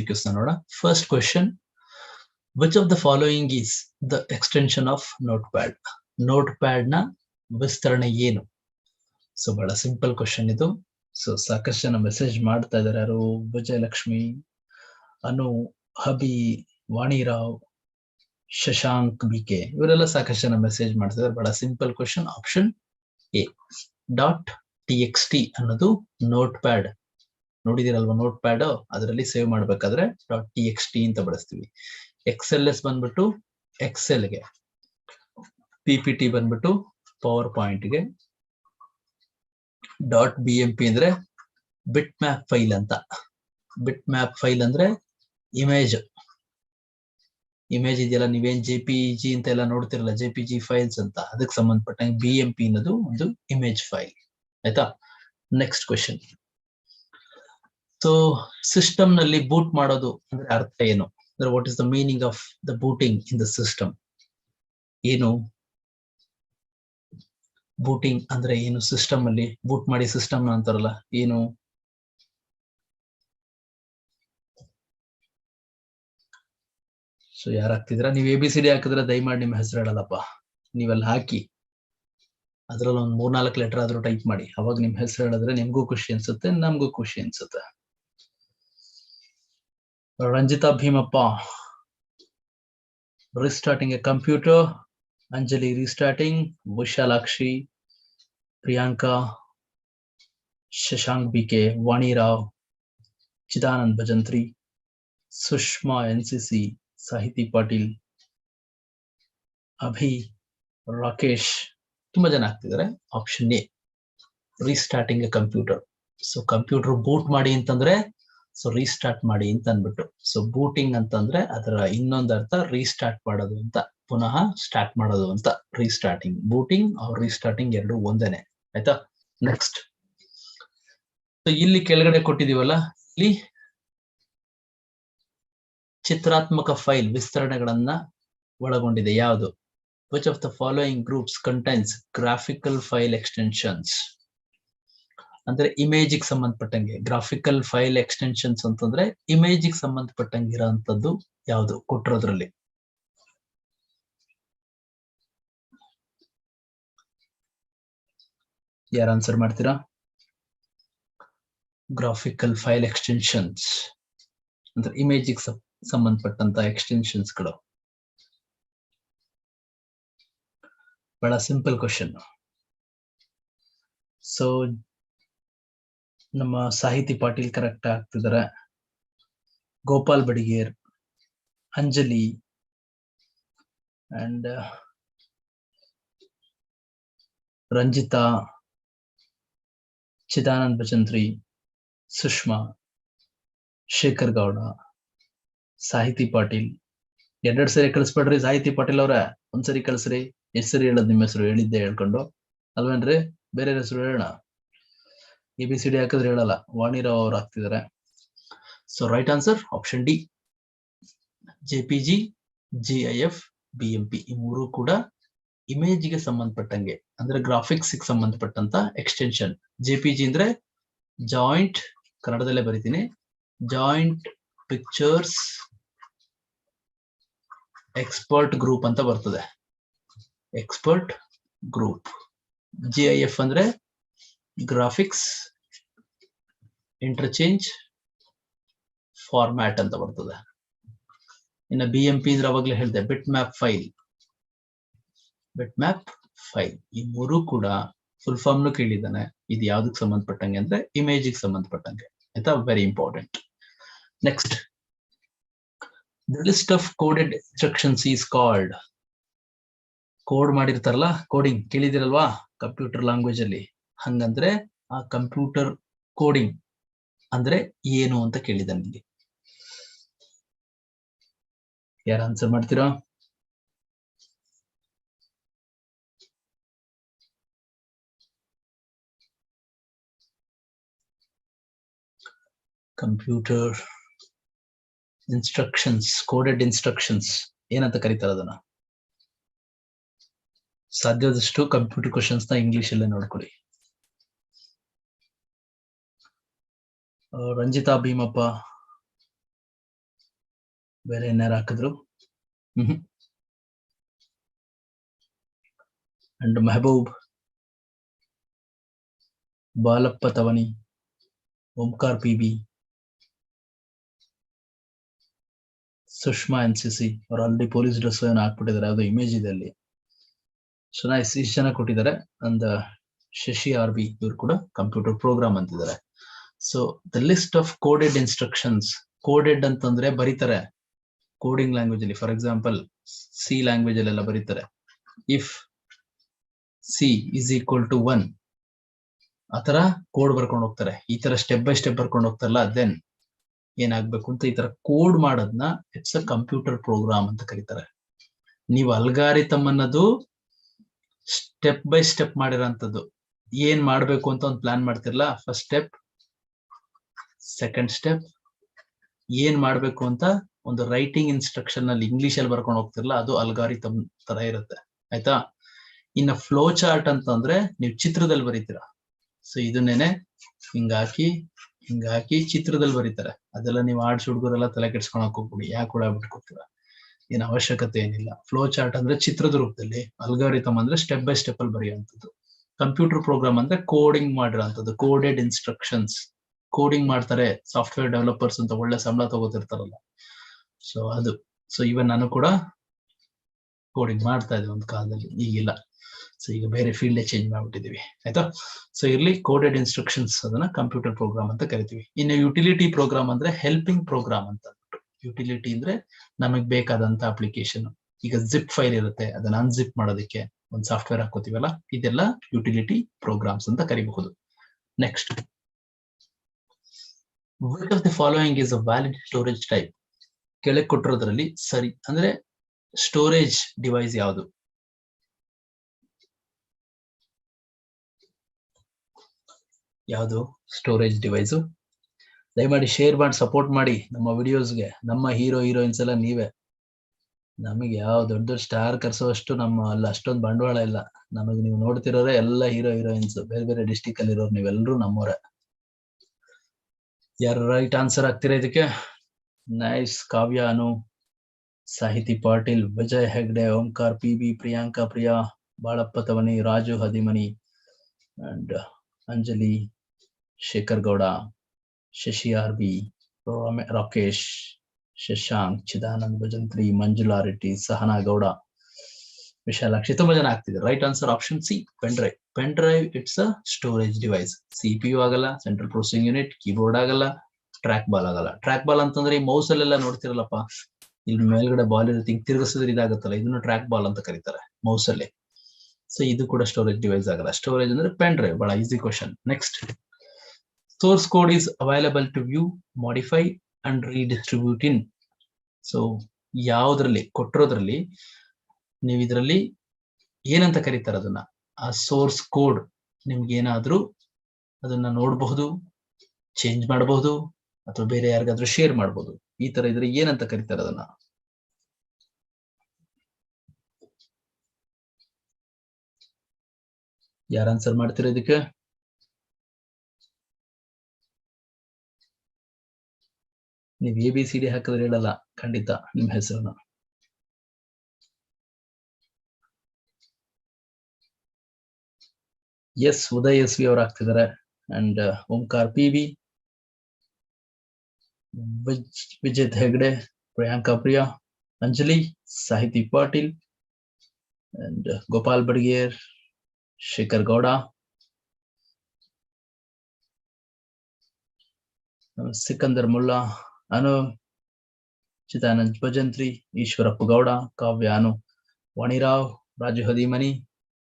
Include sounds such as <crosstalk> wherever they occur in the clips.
ನ first question which of the following is the extension of notepad note ಪ್ಯಾಡ್ನ ವಿಸ್ತರಣೆ ಏನು? ಸೊ ಬಹಳ ಸಿಂಪಲ್ ಕ್ವಶನ್ ಇದು. ಸೊ ಸಾಕಷ್ಟು ಜನ ಮೆಸೇಜ್ ಮಾಡ್ತಾ ಇದಾರೆ. ಯಾರು? ವಿಜಯಲಕ್ಷ್ಮಿ, ಅನು, ಹಬಿ, ವಾಣಿರಾವ್, ಶಶಾಂಕ್ ಬಿ ಕೆ ಇವರೆಲ್ಲ ಸಾಕಷ್ಟು ಜನ ಮೆಸೇಜ್ ಮಾಡ್ತಿದ್ದಾರೆ ಬಹಳ simple question option A dot T X T ಅನ್ನೋದು ನೋಟ್ ಪ್ಯಾಡ್ ನೋಡಿದಿರಲ್ವಾ ನೋಟ್ ಪ್ಯಾಡ್ ಅದರಲ್ಲಿ ಸೇವ್ ಮಾಡ್ಬೇಕಾದ್ರೆ ಡಾಟ್ ಟಿ ಎಕ್ಸ್ ಟಿ ಅಂತ ಬಳಸ್ತೀವಿ. ಎಕ್ಸೆಲ್ ಎಸ್ ಬಂದ್ಬಿಟ್ಟು ಎಕ್ಸೆಲ್ಗೆ ಪಿ ಪಿ ಟಿ ಬಂದ್ಬಿಟ್ಟು ಪವರ್ ಪಾಯಿಂಟ್ಗೆ ಡಾಟ್ ಬಿ ಎಂ ಪಿ ಅಂದ್ರೆ ಬಿಟ್ ಮ್ಯಾಪ್ ಫೈಲ್ ಅಂತ. ಬಿಟ್ ಮ್ಯಾಪ್ ಫೈಲ್ ಅಂದ್ರೆ ಇಮೇಜ್ ಇಮೇಜ್ ಇದೆಯಲ್ಲ, ನೀವೇನ್ ಜೆ ಪಿ ಜಿ ಅಂತ ಎಲ್ಲ ನೋಡ್ತಿರಲ್ಲ ಜೆ ಪಿ ಜಿ ಫೈಲ್ಸ್ ಅಂತ, ಅದಕ್ಕೆ ಸಂಬಂಧಪಟ್ಟಂಗೆ ಬಿ ಎಂ ಪಿ ಅನ್ನೋದು ಒಂದು ಇಮೇಜ್ ಫೈಲ್ ಆಯ್ತಾ? ನೆಕ್ಸ್ಟ್ ಕ್ವೆಶನ್ ಸೊ ಸಿಸ್ಟಮ್ನಲ್ಲಿ ಬೂಟ್ ಮಾಡೋದು ಅಂದ್ರೆ ಅರ್ಥ ಏನು? ಅಂದ್ರೆ what is the meaning of the booting in the system ಏನು? ಬೂಟಿಂಗ್ ಅಂದ್ರೆ ಏನು? ಸಿಸ್ಟಮ್ ಅಲ್ಲಿ ಬೂಟ್ ಮಾಡಿ ಸಿಸ್ಟಮ್ ಅಂತಾರಲ್ಲ, ಏನು? ಸೊ ಯಾರು ಹಾಕ್ತಿದ್ರ ನೀವು ಎ ಬಿ ಸಿ ಡಿ ಹಾಕಿದ್ರೆ ದಯಮಾಡಿ ನಿಮ್ಮ ಹೆಸರು ಹೇಳಲ್ಲಪ್ಪ. ನೀವೆಲ್ಲ ಹಾಕಿ. ಅದ್ರಲ್ಲಿ ಒಂದ್ ಮೂರ್ನಾಲ್ಕು ಲೆಟರ್ ಆದ್ರೂ ಟೈಪ್ ಮಾಡಿ. ಅವಾಗ ನಿಮ್ ಹೆಸರು ಹೇಳಿದ್ರೆ ನಿಮ್ಗೂ ಖುಷಿ ಅನ್ಸುತ್ತೆ, ನಮಗೂ ಖುಷಿ ಅನ್ಸುತ್ತೆ. Ranjitha Bheemappa. Restarting a computer Anjali restarting Vishalakshi Priyanka Shashank B K Vani Rao Chidanand Bhajantri Sushma N C C Sahithi Patil Abhi Rakesh ತುಂಬಾ ಜನ ಆಗ್ತಿದ್ದಾರೆ. Option A restarting a computer so computer boot ಮಾಡಿ ಅಂತಂದ್ರೆ so restart ಮಾಡಿ ಅಂತ ಅಂದ್ಬಿಟ್ಟು. So booting ಅಂತಂದ್ರೆ ಅದರ ಇನ್ನೊಂದು ಅರ್ಥ ರೀಸ್ಟಾರ್ಟ್ ಮಾಡೋದು ಅಂತ. ಪುನಃ ಸ್ಟಾರ್ಟ್ ಮಾಡೋದು ಅಂತ. ರೀಸ್ಟಾರ್ಟಿಂಗ್ ಬೂಟಿಂಗ್ ಅವ್ರ ರೀಸ್ಟಾರ್ಟಿಂಗ್ ಎರಡು ಒಂದೇನೆ. ಆಯ್ತಾ? ನೆಕ್ಸ್ಟ್ ಇಲ್ಲಿ ಕೆಳಗಡೆ ಕೊಟ್ಟಿದೀವಲ್ಲ? ಇಲ್ಲಿ ಚಿತ್ರಾತ್ಮಕ ಫೈಲ್ ವಿಸ್ತರಣೆಗಳನ್ನ ಒಳಗೊಂಡಿದೆ. ಯಾವುದು? Which of the following groups contains graphical file extensions ಅಂದ್ರೆ ಇಮೇಜ್ ಸಂಬಂಧಪಟ್ಟಂಗೆ ಗ್ರಾಫಿಕಲ್ ಫೈಲ್ ಎಕ್ಸ್ಟೆನ್ಷನ್ಸ್ ಅಂತಂದ್ರೆ ಇಮೇಜ್ ಸಂಬಂಧಪಟ್ಟಂಗೆ ಇರೋಂಥದ್ದು ಯಾವುದು ಕೊಟ್ಟಿರೋದ್ರಲ್ಲಿ? ಯಾರು ಆನ್ಸರ್ ಮಾಡ್ತೀರಾ? ಗ್ರಾಫಿಕಲ್ ಫೈಲ್ ಎಕ್ಸ್ಟೆನ್ಷನ್ಸ್ ಅಂದ್ರೆ ಇಮೇಜ್ ಸಂಬಂಧಪಟ್ಟಂತ ಎಕ್ಸ್ಟೆನ್ಷನ್ಸ್ಗಳು. ಬಹಳ ಸಿಂಪಲ್ ಕ್ವಶನ್ ಸೊ ನಮ್ಮ ಸಾಹಿತಿ ಪಾಟೀಲ್ ಕರೆಕ್ಟ್ ಆಗ್ತಿದ್ದಾರೆ ಗೋಪಾಲ್ ಬಡಿಗೇರ್, ಅಂಜಲಿ ಅಂಡ್ ರಂಜಿತಾ, ಚಿದಾನಂದ ಭಜಂತ್ರಿ ಸುಷ್ಮಾ, ಶೇಖರ್ ಗೌಡ, ಸಾಹಿತಿ ಪಾಟೀಲ್. ಎರಡೆರಡು ಸರಿ ಕಳಿಸ್ಬೇಡ್ರಿ ಸಾಹಿತಿ ಪಾಟೀಲ್ ಅವ್ರ. ಒಂದ್ಸರಿ ಕಳಿಸ್ರಿ ಹೆಸರು ಸರಿ ಹೇಳದ್ ನಿಮ್ಮ ಹೆಸರು ಹೇಳಿದ್ದೆ ಹೇಳ್ಕೊಂಡು. ಅಲ್ವೇನ್ರಿ? ಬೇರೆ ಹೆಸರು ಹೇಳೋಣ. ಎ ಬಿ ಸಿ ಡಿ ಹಾಕಿದ್ರೆ ಹೇಳಲ್ಲ. ವಾಣಿರಾವ್ ಅವ್ರು ಹಾಕ್ತಿದ್ದಾರೆ so right answer option D J P G G I F B M P ಈ ಮೂರು ಕೂಡ ಇಮೇಜ್ಗೆ ಸಂಬಂಧಪಟ್ಟಂಗೆ, ಅಂದ್ರೆ ಗ್ರಾಫಿಕ್ಸ್ ಸಂಬಂಧಪಟ್ಟಂತ ಎಕ್ಸ್ಟೆನ್ಷನ್ ಜೆ ಪಿ ಜಿ ಅಂದ್ರೆ ಜಾಯಿಂಟ್ ಕನ್ನಡದಲ್ಲೇ ಬರಿತೀನಿ ಜಾಯಿಂಟ್ ಪಿಕ್ಚರ್ಸ್ ಎಕ್ಸ್ಪರ್ಟ್ ಗ್ರೂಪ್ ಅಂತ ಬರ್ತದೆ. Expert group G I F ಅಂದ್ರೆ ಗ್ರಾಫಿಕ್ಸ್ ಇಂಟರ್ಚೇಂಜ್ ಫಾರ್ಮ್ಯಾಟ್ ಅಂತ ಬರ್ತದೆ. ಇನ್ನು ಬಿ ಎಂ ಪಿ ಅಂದ್ರೆ ಅವಾಗಲೇ ಹೇಳಿದೆ bitmap file bitmap file ಈ ಮೂರು ಕೂಡ ಫುಲ್ ಫಾರ್ಮ್ನು ಕೇಳಿದ್ದಾನೆ, ಇದು ಯಾವ್ದಕ್ಕೆ ಸಂಬಂಧಪಟ್ಟಂಗೆ ಅಂದ್ರೆ ಇಮೇಜಿಗೆ ಸಂಬಂಧಪಟ್ಟಂಗೆ, ಆಯ್ತಾ? Very important next the list of coded instructions is called code ಮಾಡಿರ್ತಾರಲ್ಲ ಕೋಡಿಂಗ್ ಕೇಳಿದಿರಲ್ವಾ ಕಂಪ್ಯೂಟರ್ ಲ್ಯಾಂಗ್ವೇಜ್ ಅಲ್ಲಿ. ಹಂಗಂದ್ರೆ ಆ ಕಂಪ್ಯೂಟರ್ ಕೋಡಿಂಗ್ ಅಂದ್ರೆ ಏನು ಅಂತ ಕೇಳಿದ ನಿಮಗೆ. ಯಾರು ಆನ್ಸರ್ ಮಾಡ್ತೀರಾ? ಕಂಪ್ಯೂಟರ್ ಇನ್ಸ್ಟ್ರಕ್ಷನ್ಸ್ ಕೋಡೆಡ್ ಇನ್ಸ್ಟ್ರಕ್ಷನ್ಸ್ ಏನಂತ ಕರೀತಾರೆ ಅದನ್ನ? ಸಾಧ್ಯವಾದಷ್ಟು ಕಂಪ್ಯೂಟರ್ ಕ್ವಶನ್ಸ್ನ ಇಂಗ್ಲಿಷ್ ಅಲ್ಲೇ ನೋಡ್ಕೊಳ್ಳಿ. ರಂಜಿತಾ ಭೀಮಪ್ಪ ಬೇರೆ ಏನಾರು ಹಾಕಿದ್ರು? And Mehaboob Balappa Tavani Omkar P B, Sushma N C C, ಅವ್ರು ಆಲ್ರೆಡಿ ಪೊಲೀಸ್ ಡ್ರೆಸ್ ಏನೋ ಹಾಕ್ಬಿಟ್ಟಿದ್ದಾರೆ ಅದು ಇಮೇಜ್ ಇದೆ ಅಲ್ಲಿ. ಚೆನ್ನಾಗಿ ಇಷ್ಟು ಜನ ಕೊಟ್ಟಿದ್ದಾರೆ ಅಂಡ್ ಶಶಿ ಆರ್ ಬಿ ಇವ್ರು ಕೂಡ ಕಂಪ್ಯೂಟರ್ ಪ್ರೋಗ್ರಾಮ್ ಅಂತಿದ್ದಾರೆ. So the list of coded instructions coded ಅಂತಂದ್ರೆ ಬರೀತಾರೆ. ಕೋಡಿಂಗ್ ಲ್ಯಾಂಗ್ವೇಜ್ ಅಲ್ಲಿ ಫಾರ್ ಎಕ್ಸಾಂಪಲ್ ಸಿ ಲ್ಯಾಂಗ್ವೇಜ್ ಅಲ್ಲೆಲ್ಲ ಬರೀತಾರೆ. If C is equal to one ಆತರ ಕೋಡ್ ಬರ್ಕೊಂಡು ಹೋಗ್ತಾರೆ. ಈ ತರ ಸ್ಟೆಪ್ ಬೈ ಸ್ಟೆಪ್ ಬರ್ಕೊಂಡು ಹೋಗ್ತಾರಲ್ಲ ದೆನ್ ಏನಾಗ್ಬೇಕು ಅಂತ ಈ ತರ ಕೋಡ್ ಮಾಡೋದ್ನ ಇಟ್ಸ್ ಅ ಕಂಪ್ಯೂಟರ್ ಪ್ರೋಗ್ರಾಮ್ ಅಂತ ಕರೀತಾರೆ. ನೀವು ಅಲ್ಗಾರಿತಮ್ ಅನ್ನೋದು ಸ್ಟೆಪ್ ಬೈ ಸ್ಟೆಪ್ ಮಾಡಿರೋಂಥದ್ದು. ಏನ್ ಮಾಡ್ಬೇಕು ಅಂತ ಒಂದು ಪ್ಲಾನ್ ಮಾಡ್ತಿರಲ್ಲ ಫಸ್ಟ್ ಸ್ಟೆಪ್ ಸೆಕೆಂಡ್ ಸ್ಟೆಪ್ ಏನ್ ಮಾಡ್ಬೇಕು ಅಂತ ಒಂದು ರೈಟಿಂಗ್ ಇನ್ಸ್ಟ್ರಕ್ಷನ್ ಅಲ್ಲಿ ಇಂಗ್ಲಿಷ್ ಅಲ್ಲಿ ಬರ್ಕೊಂಡು ಹೋಗ್ತಿರಲ್ಲ ಅದು ಅಲ್ಗಾರಿತಮ್ ತರ ಇರುತ್ತೆ. ಆಯ್ತಾ? ಇನ್ನ ಫ್ಲೋ ಚಾರ್ಟ್ ಅಂತಂದ್ರೆ ನೀವು ಚಿತ್ರದಲ್ಲಿ ಬರೀತೀರಾ. ಸೊ ಇದನ್ನೇನೆ ಹಿಂಗಾಕಿ ಹಿಂಗಾಕಿ ಚಿತ್ರದಲ್ಲಿ ಬರೀತಾರೆ. ಅದೆಲ್ಲ ನೀವು ಆಡ್ಸ್ ಹುಡುಗರೆಲ್ಲ ತಲೆ ಕೆಡ್ಸ್ಕೊಳಕ್ ಹೋಗ್ಬಿಡಿ ಯಾಕೆ ಕೂಡ ಬಿಟ್ಕೊತೀರಾ ಏನ್ ಅವಶ್ಯಕತೆ ಏನಿಲ್ಲ. ಫ್ಲೋ ಚಾರ್ಟ್ ಅಂದ್ರೆ ಚಿತ್ರದ ರೂಪದಲ್ಲಿ ಅಲ್ಗಾರಿತಮ್ ಅಂದ್ರೆ ಸ್ಟೆಪ್ ಬೈ ಸ್ಟೆಪ್ ಅಲ್ಲಿ ಬರೆಯುವಂಥದ್ದು. ಕಂಪ್ಯೂಟರ್ ಪ್ರೋಗ್ರಾಮ್ ಅಂದ್ರೆ ಕೋಡಿಂಗ್ ಮಾಡಿರೋಂಥದ್ದು ಕೋಡೆಡ್ ಇನ್ಸ್ಟ್ರಕ್ಷನ್ಸ್ ಕೋಡಿಂಗ್ ಮಾಡ್ತಾರೆ ಸಾಫ್ಟ್ವೇರ್ ಡೆವಲಪರ್ಸ್ ಅಂತ ಒಳ್ಳೆ ಸಂಬಳ ತಗೋತಿರ್ತಾರಲ್ಲ. ಸೊ ಅದು ಸೊ ಇವನ್ ನಾನು ಕೂಡ ಕೋಡಿಂಗ್ ಮಾಡ್ತಾ ಇದ್ದೆ ಒಂದು ಕಾಲದಲ್ಲಿ, ಈಗಿಲ್ಲ. ಸೊ ಈಗ ಬೇರೆ ಫೀಲ್ಡ್ ಚೇಂಜ್ ಮಾಡ್ಬಿಟ್ಟಿದೀವಿ ಆಯ್ತಾ? ಸೊ ಇಲ್ಲಿ ಕೋಡೆಡ್ ಇನ್ಸ್ಟ್ರಕ್ಷನ್ಸ್ ಅದನ್ನ ಕಂಪ್ಯೂಟರ್ ಪ್ರೋಗ್ರಾಮ್ ಅಂತ ಕರಿತೀವಿ. ಇನ್ನು ಯುಟಿಲಿಟಿ ಪ್ರೋಗ್ರಾಮ್ ಅಂದ್ರೆ ಹೆಲ್ಪಿಂಗ್ ಪ್ರೋಗ್ರಾಮ್ ಅಂತ ಯುಟಿಲಿಟಿ ಅಂದ್ರೆ ನಮಗ್ ಬೇಕಾದಂತ ಅಪ್ಲಿಕೇಶನ್ ಈಗ ಜಿಪ್ ಫೈಲ್ ಇರುತ್ತೆ, ಅದನ್ನ ಅನ್ಜಿಪ್ ಮಾಡೋದಕ್ಕೆ ಒಂದು ಸಾಫ್ಟ್ವೇರ್ ಹಾಕೋತೀವಲ್ಲ ಇದೆಲ್ಲ ಯುಟಿಲಿಟಿ ಪ್ರೋಗ್ರಾಮ್ಸ್ ಅಂತ ಕರಿಬಹುದು. Next which of the following is a valid storage type ಕೆಳಗೆ ಕೊಟ್ಟಿರೋದ್ರಲ್ಲಿ ಸರಿ. ಅಂದ್ರೆ ಸ್ಟೋರೇಜ್ ಡಿವೈಸ್ ಯಾವುದು? ಯಾವುದು? ಸ್ಟೋರೇಜ್ ಡಿವೈಸು ದಯಮಾಡಿ ಶೇರ್ ಮಾಡಿ ಸಪೋರ್ಟ್ ಮಾಡಿ. ನಮ್ಮ ವಿಡಿಯೋಸ್ಗೆ ನಮ್ಮ ಹೀರೋ ಹೀರೋಯಿನ್ಸ್ ಎಲ್ಲ ನೀವೇ. ನಮಗೆ ಯಾವ ದೊಡ್ಡ ದೊಡ್ಡ ಸ್ಟಾರ್ ಕರ್ಸೋಷ್ಟು ನಮ್ಮ ಅಲ್ಲ, ಅಷ್ಟೊಂದು ಬಂಡವಾಳ ಇಲ್ಲ. ನಮಗೆ ನೀವು ನೋಡ್ತಿರೋರೆ ಎಲ್ಲ ಹೀರೋ ಹೀರೋಯಿನ್ಸ್ ಬೇರೆ ಬೇರೆ ಡಿಸ್ಟಿಕ್ ಅಲ್ಲಿ ಇರೋರು ನೀವೆಲ್ಲರೂ ನಮ್ಮವರೇ. ಯಾರು ರೈಟ್ ಆನ್ಸರ್ ಆಗ್ತೀರಾ ಇದಕ್ಕೆ nice Kavya Anu Sahithi Patil Vijay Hegde Omkar P B Priyanka Priya Balappa Tavani Raju Hadimani and Anjali Shekhar Gowda Shashi R B Rakesh Shashank Chidanand Bhajantri Manjula Reddy Sahana Gowda Vishalakshi ತುಂಬಾ ಜನ ಆಗ್ತಿದೆ right answer option C pen drive pen drive it's a storage device C P U ಆಗಲ್ಲ ಸೆಂಟ್ರಲ್ ಪ್ರೊಸೆಸಿಂಗ್ ಯೂನಿಟ್ ಕೀಬೋರ್ಡ್ ಆಗಲ್ಲ ಟ್ರ್ಯಾಕ್ ಬಾಲ್ ಆಗಲ್ಲ. ಟ್ರ್ಯಾಕ್ ಬಾಲ್ ಅಂತಂದ್ರೆ ಈ ಮೌಸ್ ಅಲ್ಲೆಲ್ಲ ನೋಡ್ತಿರಲ್ಲಪ್ಪ ಇಲ್ಲಿ ಮೇಲ್ಗಡೆ ಬಾಲ್ ಇರುತ್ತೆ ಹಿಂಗ್ ತಿರ್ಗಿಸಿದ್ರೆ ಇದಾಗುತ್ತಲ್ಲ, ಇದನ್ನು ಟ್ರ್ಯಾಕ್ ಬಾಲ್ ಅಂತ ಕರೀತಾರೆ ಮೌಸ್ ಅಲ್ಲಿ. ಸೊ ಇದು ಕೂಡ ಸ್ಟೋರೇಜ್ ಡಿವೈಸ್ ಆಗಲ್ಲ. ಸ್ಟೋರೇಜ್ ಅಂದ್ರೆ ಪೆನ್ ಡ್ರೈವ್ ಬಹಳ easy question next source code is available to view modify and redistribute in so ಯಾವ್ದ್ರಲ್ಲಿ, ಕೊಟ್ಟಿರೋದ್ರಲ್ಲಿ ನೀವು ಇದರಲ್ಲಿ ಏನಂತ ಕರೀತಾರೆ ಅದನ್ನ? ಆ ಸೋರ್ಸ್ ಕೋಡ್ ನಿಮ್ಗೆ ಏನಾದ್ರೂ ಅದನ್ನ ನೋಡಬಹುದು, ಚೇಂಜ್ ಮಾಡಬಹುದು, ಅಥವಾ ಬೇರೆ ಯಾರಿಗಾದ್ರೂ ಶೇರ್ ಮಾಡಬಹುದು. ಈ ತರ ಇದ್ರೆ ಏನಂತ ಕರೀತಾರೆ ಅದನ್ನ? ಯಾರು ಆನ್ಸರ್ ಮಾಡ್ತೀರಾ ಇದಕ್ಕೆ? ನೀವು ಎ ಬಿ ಸಿ ಡಿ ಹಾಕಿದ್ರೆ ಹೇಳಲ್ಲ, ಖಂಡಿತ, ನಿಮ್ಮ ಹೆಸರನ್ನ. ಎಸ್ ಉದಯ್ ಎಸ್ ವಿ ಅವ್ರು ಆಗ್ತಿದ್ದಾರೆ ಅಂಡ್ ಓಂಕಾರ್ ಪಿ ಬಿ ವಿಜಯ್ ಹೆಗ್ಡೆ, ಪ್ರಿಯಾಂಕಾ ಪ್ರಿಯಾ, ಅಂಜಲಿ, ಸಾಹಿತಿ ಪಾಟೀಲ್, ಅಂಡ್ ಗೋಪಾಲ್ ಬಡ್ಗೇರ್ ಶೇಖರ್ ಗೌಡ. ಸಿಕಂದರ್ ಮುಲ್ಲಾ, ಅನು, ಚಿದಾನಂದ್ ಭಜಂತ್ರಿ, ಈಶ್ವರಪ್ಪ ಗೌಡ, ಕಾವ್ಯ ಅನು, ವಾಣಿರಾವ್, ರಾಜು ಹದಿಮನಿ,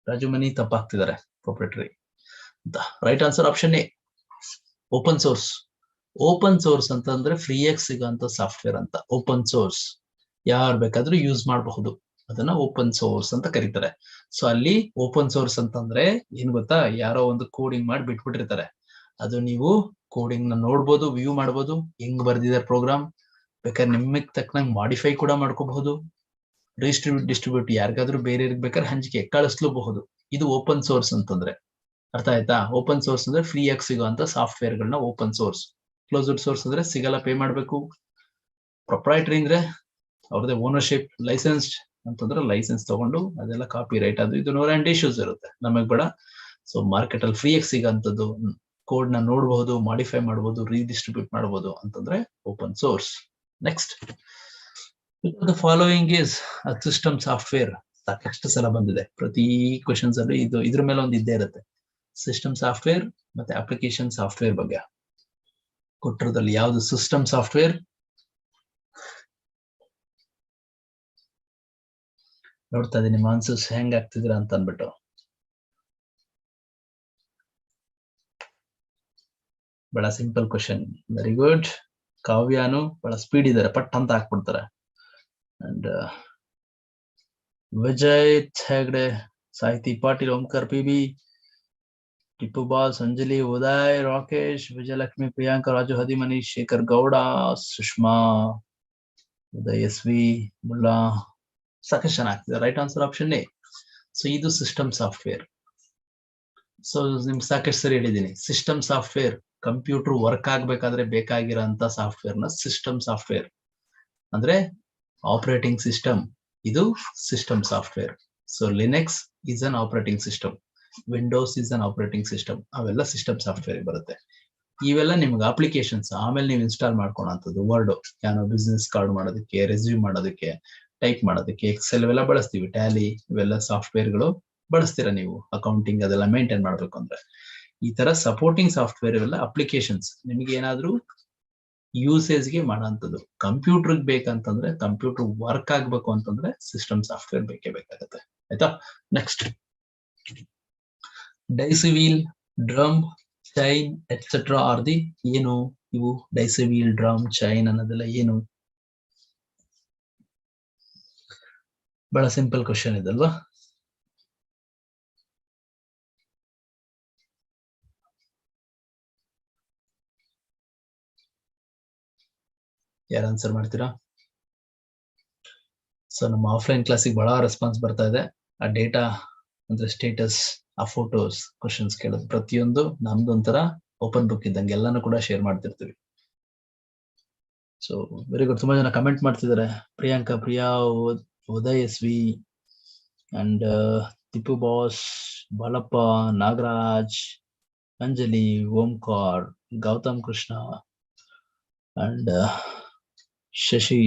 ರಾಜು ಮನಿ ತಪ್ಪಾಗ್ತಿದ್ದಾರೆ. ಪ್ರೊಪ್ರೇಟರಿ ಅಂತ right answer option A open source open source ಅಂತಂದ್ರೆ ಫ್ರೀಯಾಗಿ ಸಿಗೋಂತ ಸಾಫ್ಟ್ವೇರ್ ಅಂತ. ಓಪನ್ ಸೋರ್ಸ್ ಯಾರು ಬೇಕಾದ್ರೂ ಯೂಸ್ ಮಾಡಬಹುದು. ಅದನ್ನ ಓಪನ್ ಸೋರ್ಸ್ ಅಂತ ಕರೀತಾರೆ. ಸೊ ಅಲ್ಲಿ ಓಪನ್ ಸೋರ್ಸ್ ಅಂತಂದ್ರೆ ಏನ್ ಗೊತ್ತಾ? ಯಾರೋ ಒಂದು ಕೋಡಿಂಗ್ ಮಾಡಿ ಬಿಟ್ಬಿಟ್ಟಿರ್ತಾರೆ. ಅದು ನೀವು ಕೋಡಿಂಗ್ನ ನೋಡ್ಬೋದು ವ್ಯೂ ಮಾಡ್ಬೋದು, ಹೆಂಗ್ ಬರ್ದಿದ್ದಾರೆ ಪ್ರೋಗ್ರಾಮ್ ಬೇಕಾದ್ರೆ ನಿಮಗೆ ತಕ್ಕನಂಗ್ ಮಾಡಿಫೈ ಕೂಡ ಮಾಡ್ಕೋಬಹುದು. ಡಿಸ್ಟ್ರಿಬ್ಯೂಟ್ ಡಿಸ್ಟ್ರಿಬ್ಯೂಟ್ ಯಾರಿಗಾದ್ರೂ ಬೇರೆ ಬೇಕಾದ್ರೆ ಹಂಚಿಕೆ ಕಳಿಸ್ಲೂಬಹುದು. ಇದು ಓಪನ್ ಸೋರ್ಸ್ ಅಂತಂದ್ರೆ. ಅರ್ಥ ಆಯ್ತಾ? ಓಪನ್ ಸೋರ್ಸ್ ಅಂದ್ರೆ ಫ್ರೀ ಆಗಿ ಸಿಗುವಂತ ಸಾಫ್ಟ್ವೇರ್ ಗಳನ್ನ ಓಪನ್ ಸೋರ್ಸ್ ಕ್ಲೋಸ್ಡ್ ಸೋರ್ಸ್ ಅಂದ್ರೆ ಸಿಗಲ್ಲ ಪೇ ಮಾಡ್ಬೇಕು. ಪ್ರೊಪ್ರೈಟ್ರಿ ಅಂದ್ರೆ ಅವ್ರದೇ ಓನರ್ಶಿಪ್ ಲೈಸೆನ್ಸ್ ಅಂತಂದ್ರೆ ಲೈಸೆನ್ಸ್ ತಗೊಂಡು ಅದೆಲ್ಲ ಕಾಪಿ ರೈಟ್ ಅದು, ಇದು ನೂರ ಎಂಟು ಇಶ್ಯೂಸ್ ಇರುತ್ತೆ. ನಮಗ್ ಬೇಡ. ಸೊ ಮಾರ್ಕೆಟ್ ಅಲ್ಲಿ ಫ್ರೀ ಆಗಿ ಸಿಗಂತದ್ದು ಕೋಡ್ನ ನೋಡಬಹುದು ಮಾಡಿಫೈ ಮಾಡಬಹುದು ರೀಡಿಸ್ಟ್ರಿಬ್ಯೂಟ್ ಮಾಡಬಹುದು ಅಂತಂದ್ರೆ open source next following is system software ಸಾಕಷ್ಟು ಸಲ ಬಂದಿದೆ. ಪ್ರತಿ ಕ್ವಶನ್ಸ್ ಅಲ್ಲಿ ಇದು, ಇದ್ರ ಮೇಲೆ ಒಂದು ಇದ್ದೇ ಇರುತ್ತೆ. ಸಿಸ್ಟಮ್ ಸಾಫ್ಟ್ವೇರ್ ಮತ್ತೆ ಅಪ್ಲಿಕೇಶನ್ ಸಾಫ್ಟ್ವೇರ್ ಬಗ್ಗೆ. ಕೊಟ್ಟಿರೋದ್ರಲ್ಲಿ ಯಾವ್ದು ಸಿಸ್ಟಮ್ ಸಾಫ್ಟ್ವೇರ್ ನೋಡ್ತಾ ಇದೀನಿ ಮಾನ್ಸಸ್ ಹೆಂಗ್ ಆಗ್ತಿದ್ರ ಅಂತ ಅಂದ್ಬಿಟ್ಟು. ಬಹಳ ಸಿಂಪಲ್ ಕ್ವಶನ್ ವೆರಿ ಗುಡ್ ಕಾವ್ಯಾನು ಬಹಳ ಸ್ಪೀಡ್ ಇದಾರೆ ಪಟ್ ಅಂತ ಹಾಕ್ಬಿಡ್ತಾರೆ. ಅಂಡ್ ವಿಜಯ್ ಹೆಗ್ಡೆ ಸಾಹಿತಿ Patil Omkar, P B Tippu boss Anjali Uday, Rakesh, Vijayalakshmi, Priyanka, Raju Hadimani, Shekhar Gowda, Sushma Uday S V Mulla ಸಾಕಷ್ಟು ಚೆನ್ನಾಗ್ತಿದೆ right answer option A. So ಇದು ಸಿಸ್ಟಮ್ ಸಾಫ್ಟ್ವೇರ್ ಸೊ ನಿಮ್ ಸಾಕಷ್ಟು ಸರಿ ಹೇಳಿದ್ದೀನಿ. ಸಿಸ್ಟಮ್ ಸಾಫ್ಟ್ವೇರ್ ಕಂಪ್ಯೂಟರ್ ವರ್ಕ್ ಆಗ್ಬೇಕಾದ್ರೆ ಬೇಕಾಗಿರೋ ಸಾಫ್ಟ್ವೇರ್ನ ಸಿಸ್ಟಮ್ ಸಾಫ್ಟ್ವೇರ್ ಅಂದ್ರೆ ಆಪರೇಟಿಂಗ್ ಸಿಸ್ಟಮ್ ಇದು system software so Linux is an operating system Windows is an operating system ಅವೆಲ್ಲ ಸಿಸ್ಟಮ್ ಸಾಫ್ಟ್ವೇರ್ ಬರುತ್ತೆ. ಇವೆಲ್ಲ ನಿಮ್ಗೆ ಅಪ್ಲಿಕೇಶನ್ಸ್ ಆಮೇಲೆ ನೀವು ಇನ್ಸ್ಟಾಲ್ ಮಾಡ್ಕೊಳಂತದ್ದು ವರ್ಡ್ ಏನೋ ಬಿಸ್ನೆಸ್ ಕಾರ್ಡ್ ಮಾಡೋದಕ್ಕೆ ರೆಸ್ಯೂಮ್ ಮಾಡೋದಕ್ಕೆ ಟೈಪ್ ಮಾಡೋದಕ್ಕೆ ಎಕ್ಸೆಲ್ ಎಲ್ಲ ಬಳಸ್ತೀವಿ. ಟ್ಯಾಲಿ ಇವೆಲ್ಲ ಸಾಫ್ಟ್ವೇರ್ಗಳು ಬಳಸ್ತೀರಾ ನೀವು. ಅಕೌಂಟಿಂಗ್ ಅದೆಲ್ಲ ಮೇಂಟೈನ್ ಮಾಡ್ಬೇಕು ಅಂದ್ರೆ. ಈ ತರ ಸಪೋರ್ಟಿಂಗ್ ಸಾಫ್ಟ್ವೇರ್ ಇವೆಲ್ಲ ಅಪ್ಲಿಕೇಶನ್ಸ್ ನಿಮ್ಗೆ ಏನಾದ್ರೂ ಯೂಸೇಜ್ಗೆ ಮಾಡೋಂಥದ್ದು ಕಂಪ್ಯೂಟರ್ ಬೇಕಂತಂದ್ರೆ ಕಂಪ್ಯೂಟರ್ ವರ್ಕ್ ಆಗ್ಬೇಕು ಅಂತಂದ್ರೆ ಸಿಸ್ಟಮ್ ಸಾಫ್ಟ್ವೇರ್ ಬೇಕೇ ಬೇಕಾಗುತ್ತೆ. ಆಯ್ತಾ? Next daisy wheel drum chain etcetera are the ಏನು? ಇವು ಡೈಸಿವೀಲ್ ಡ್ರಮ್ ಚೈನ್ ಅನ್ನೋದೆಲ್ಲ ಏನು? ಬಹಳ ಸಿಂಪಲ್ ಕ್ವಶನ್ ಇದಲ್ವಾ? ಯಾರು ಆನ್ಸರ್ ಮಾಡ್ತೀರಾ? ಸೊ ನಮ್ಮ ಆಫ್ಲೈನ್ ಕ್ಲಾಸಿಗೆ ಬಹಳ ರೆಸ್ಪಾನ್ಸ್ ಬರ್ತಾ ಇದೆ. ಆ ಡೇಟಾ ಅಂದ್ರೆ ಸ್ಟೇಟಸ್ ಆ ಫೋಟೋಸ್ ಕ್ವಶನ್ಸ್ ಕೇಳೋದು ಪ್ರತಿಯೊಂದು ನಮ್ದು ಒಂಥರ ಓಪನ್ ಬುಕ್ ಇದ್ದಂಗೆ ಎಲ್ಲಾನು ಕೂಡ ಶೇರ್ ಮಾಡ್ತಿರ್ತೀವಿ. ಸೊ ವೆರಿ ಗುಡ್ ತುಂಬಾ ಜನ ಕಮೆಂಟ್ ಮಾಡ್ತಿದ್ದಾರೆ Priyanka, Priya ಉದಯಸ್ವಿ and Tippu boss Balappa Nagaraj, Anjali, Omkar, Gautam Krishna and Shashi,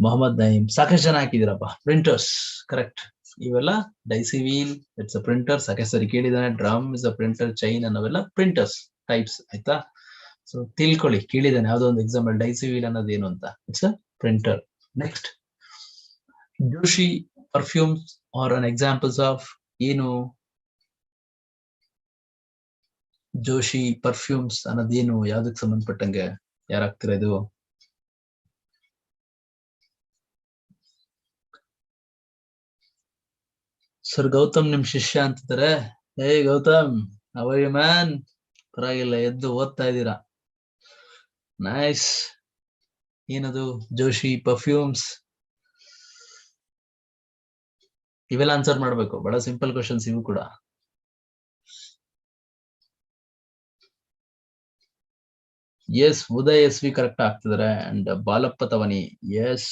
Mohammed Naeem ಸಾಕಷ್ಟು ಜನ ಹಾಕಿದಿರಪ್ಪ. ಪ್ರಿಂಟರ್ಸ್ ಕರೆಕ್ಟ್ ಇವೆಲ್ಲ daisy wheel it's a printer ಸಾಕಷ್ಟು ಸರಿ ಕೇಳಿದಾನೆ. Drum is a printer chain ಅನ್ನೋವೆಲ್ಲ printers types ಆಯ್ತಾ? ಸೊ ತಿಳ್ಕೊಳ್ಳಿ, ಕೇಳಿದಾನೆ. ಯಾವ್ದೋ ಒಂದು ಎಕ್ಸಾಂಪಲ್ ಡೈಸಿ ವೀಲ್ ಅನ್ನೋದು ಏನು ಅಂತ. It's a printer next Joshi perfumes are an examples of ಏನು? ಜೋಶಿ ಪರ್ಫ್ಯೂಮ್ಸ್ ಅನ್ನೋದೇನು ಯಾವ್ದಕ್ ಸಂಬಂಧಪಟ್ಟಂಗೆ? ಯಾರಾಗ್ತೀರಾ ಸರ್ ಗೌತಮ್ ನಿಮ್ ಶಿಷ್ಯ ಅಂತಿದ್ದಾರೆ ಹೇ ಗೌತಮ್ ಅವರಿ ಮ್ಯಾನ್ ಪರವಾಗಿಲ್ಲ, ಎದ್ದು ಓದ್ತಾ ಇದ್ದೀರಾ? ನೈಸ್ ಏನದು, ಜೋಶಿ ಪರ್ಫ್ಯೂಮ್ಸ್ ಇವೆಲ್ಲ ಆನ್ಸರ್ ಮಾಡ್ಬೇಕು. ಬಹಳ ಸಿಂಪಲ್ ಕ್ವಶನ್ಸ್ ಇವು ಕೂಡ. Yes Uday S V correct ಆಗ್ತಿದ್ದಾರೆ and Balappa Tavani. Yes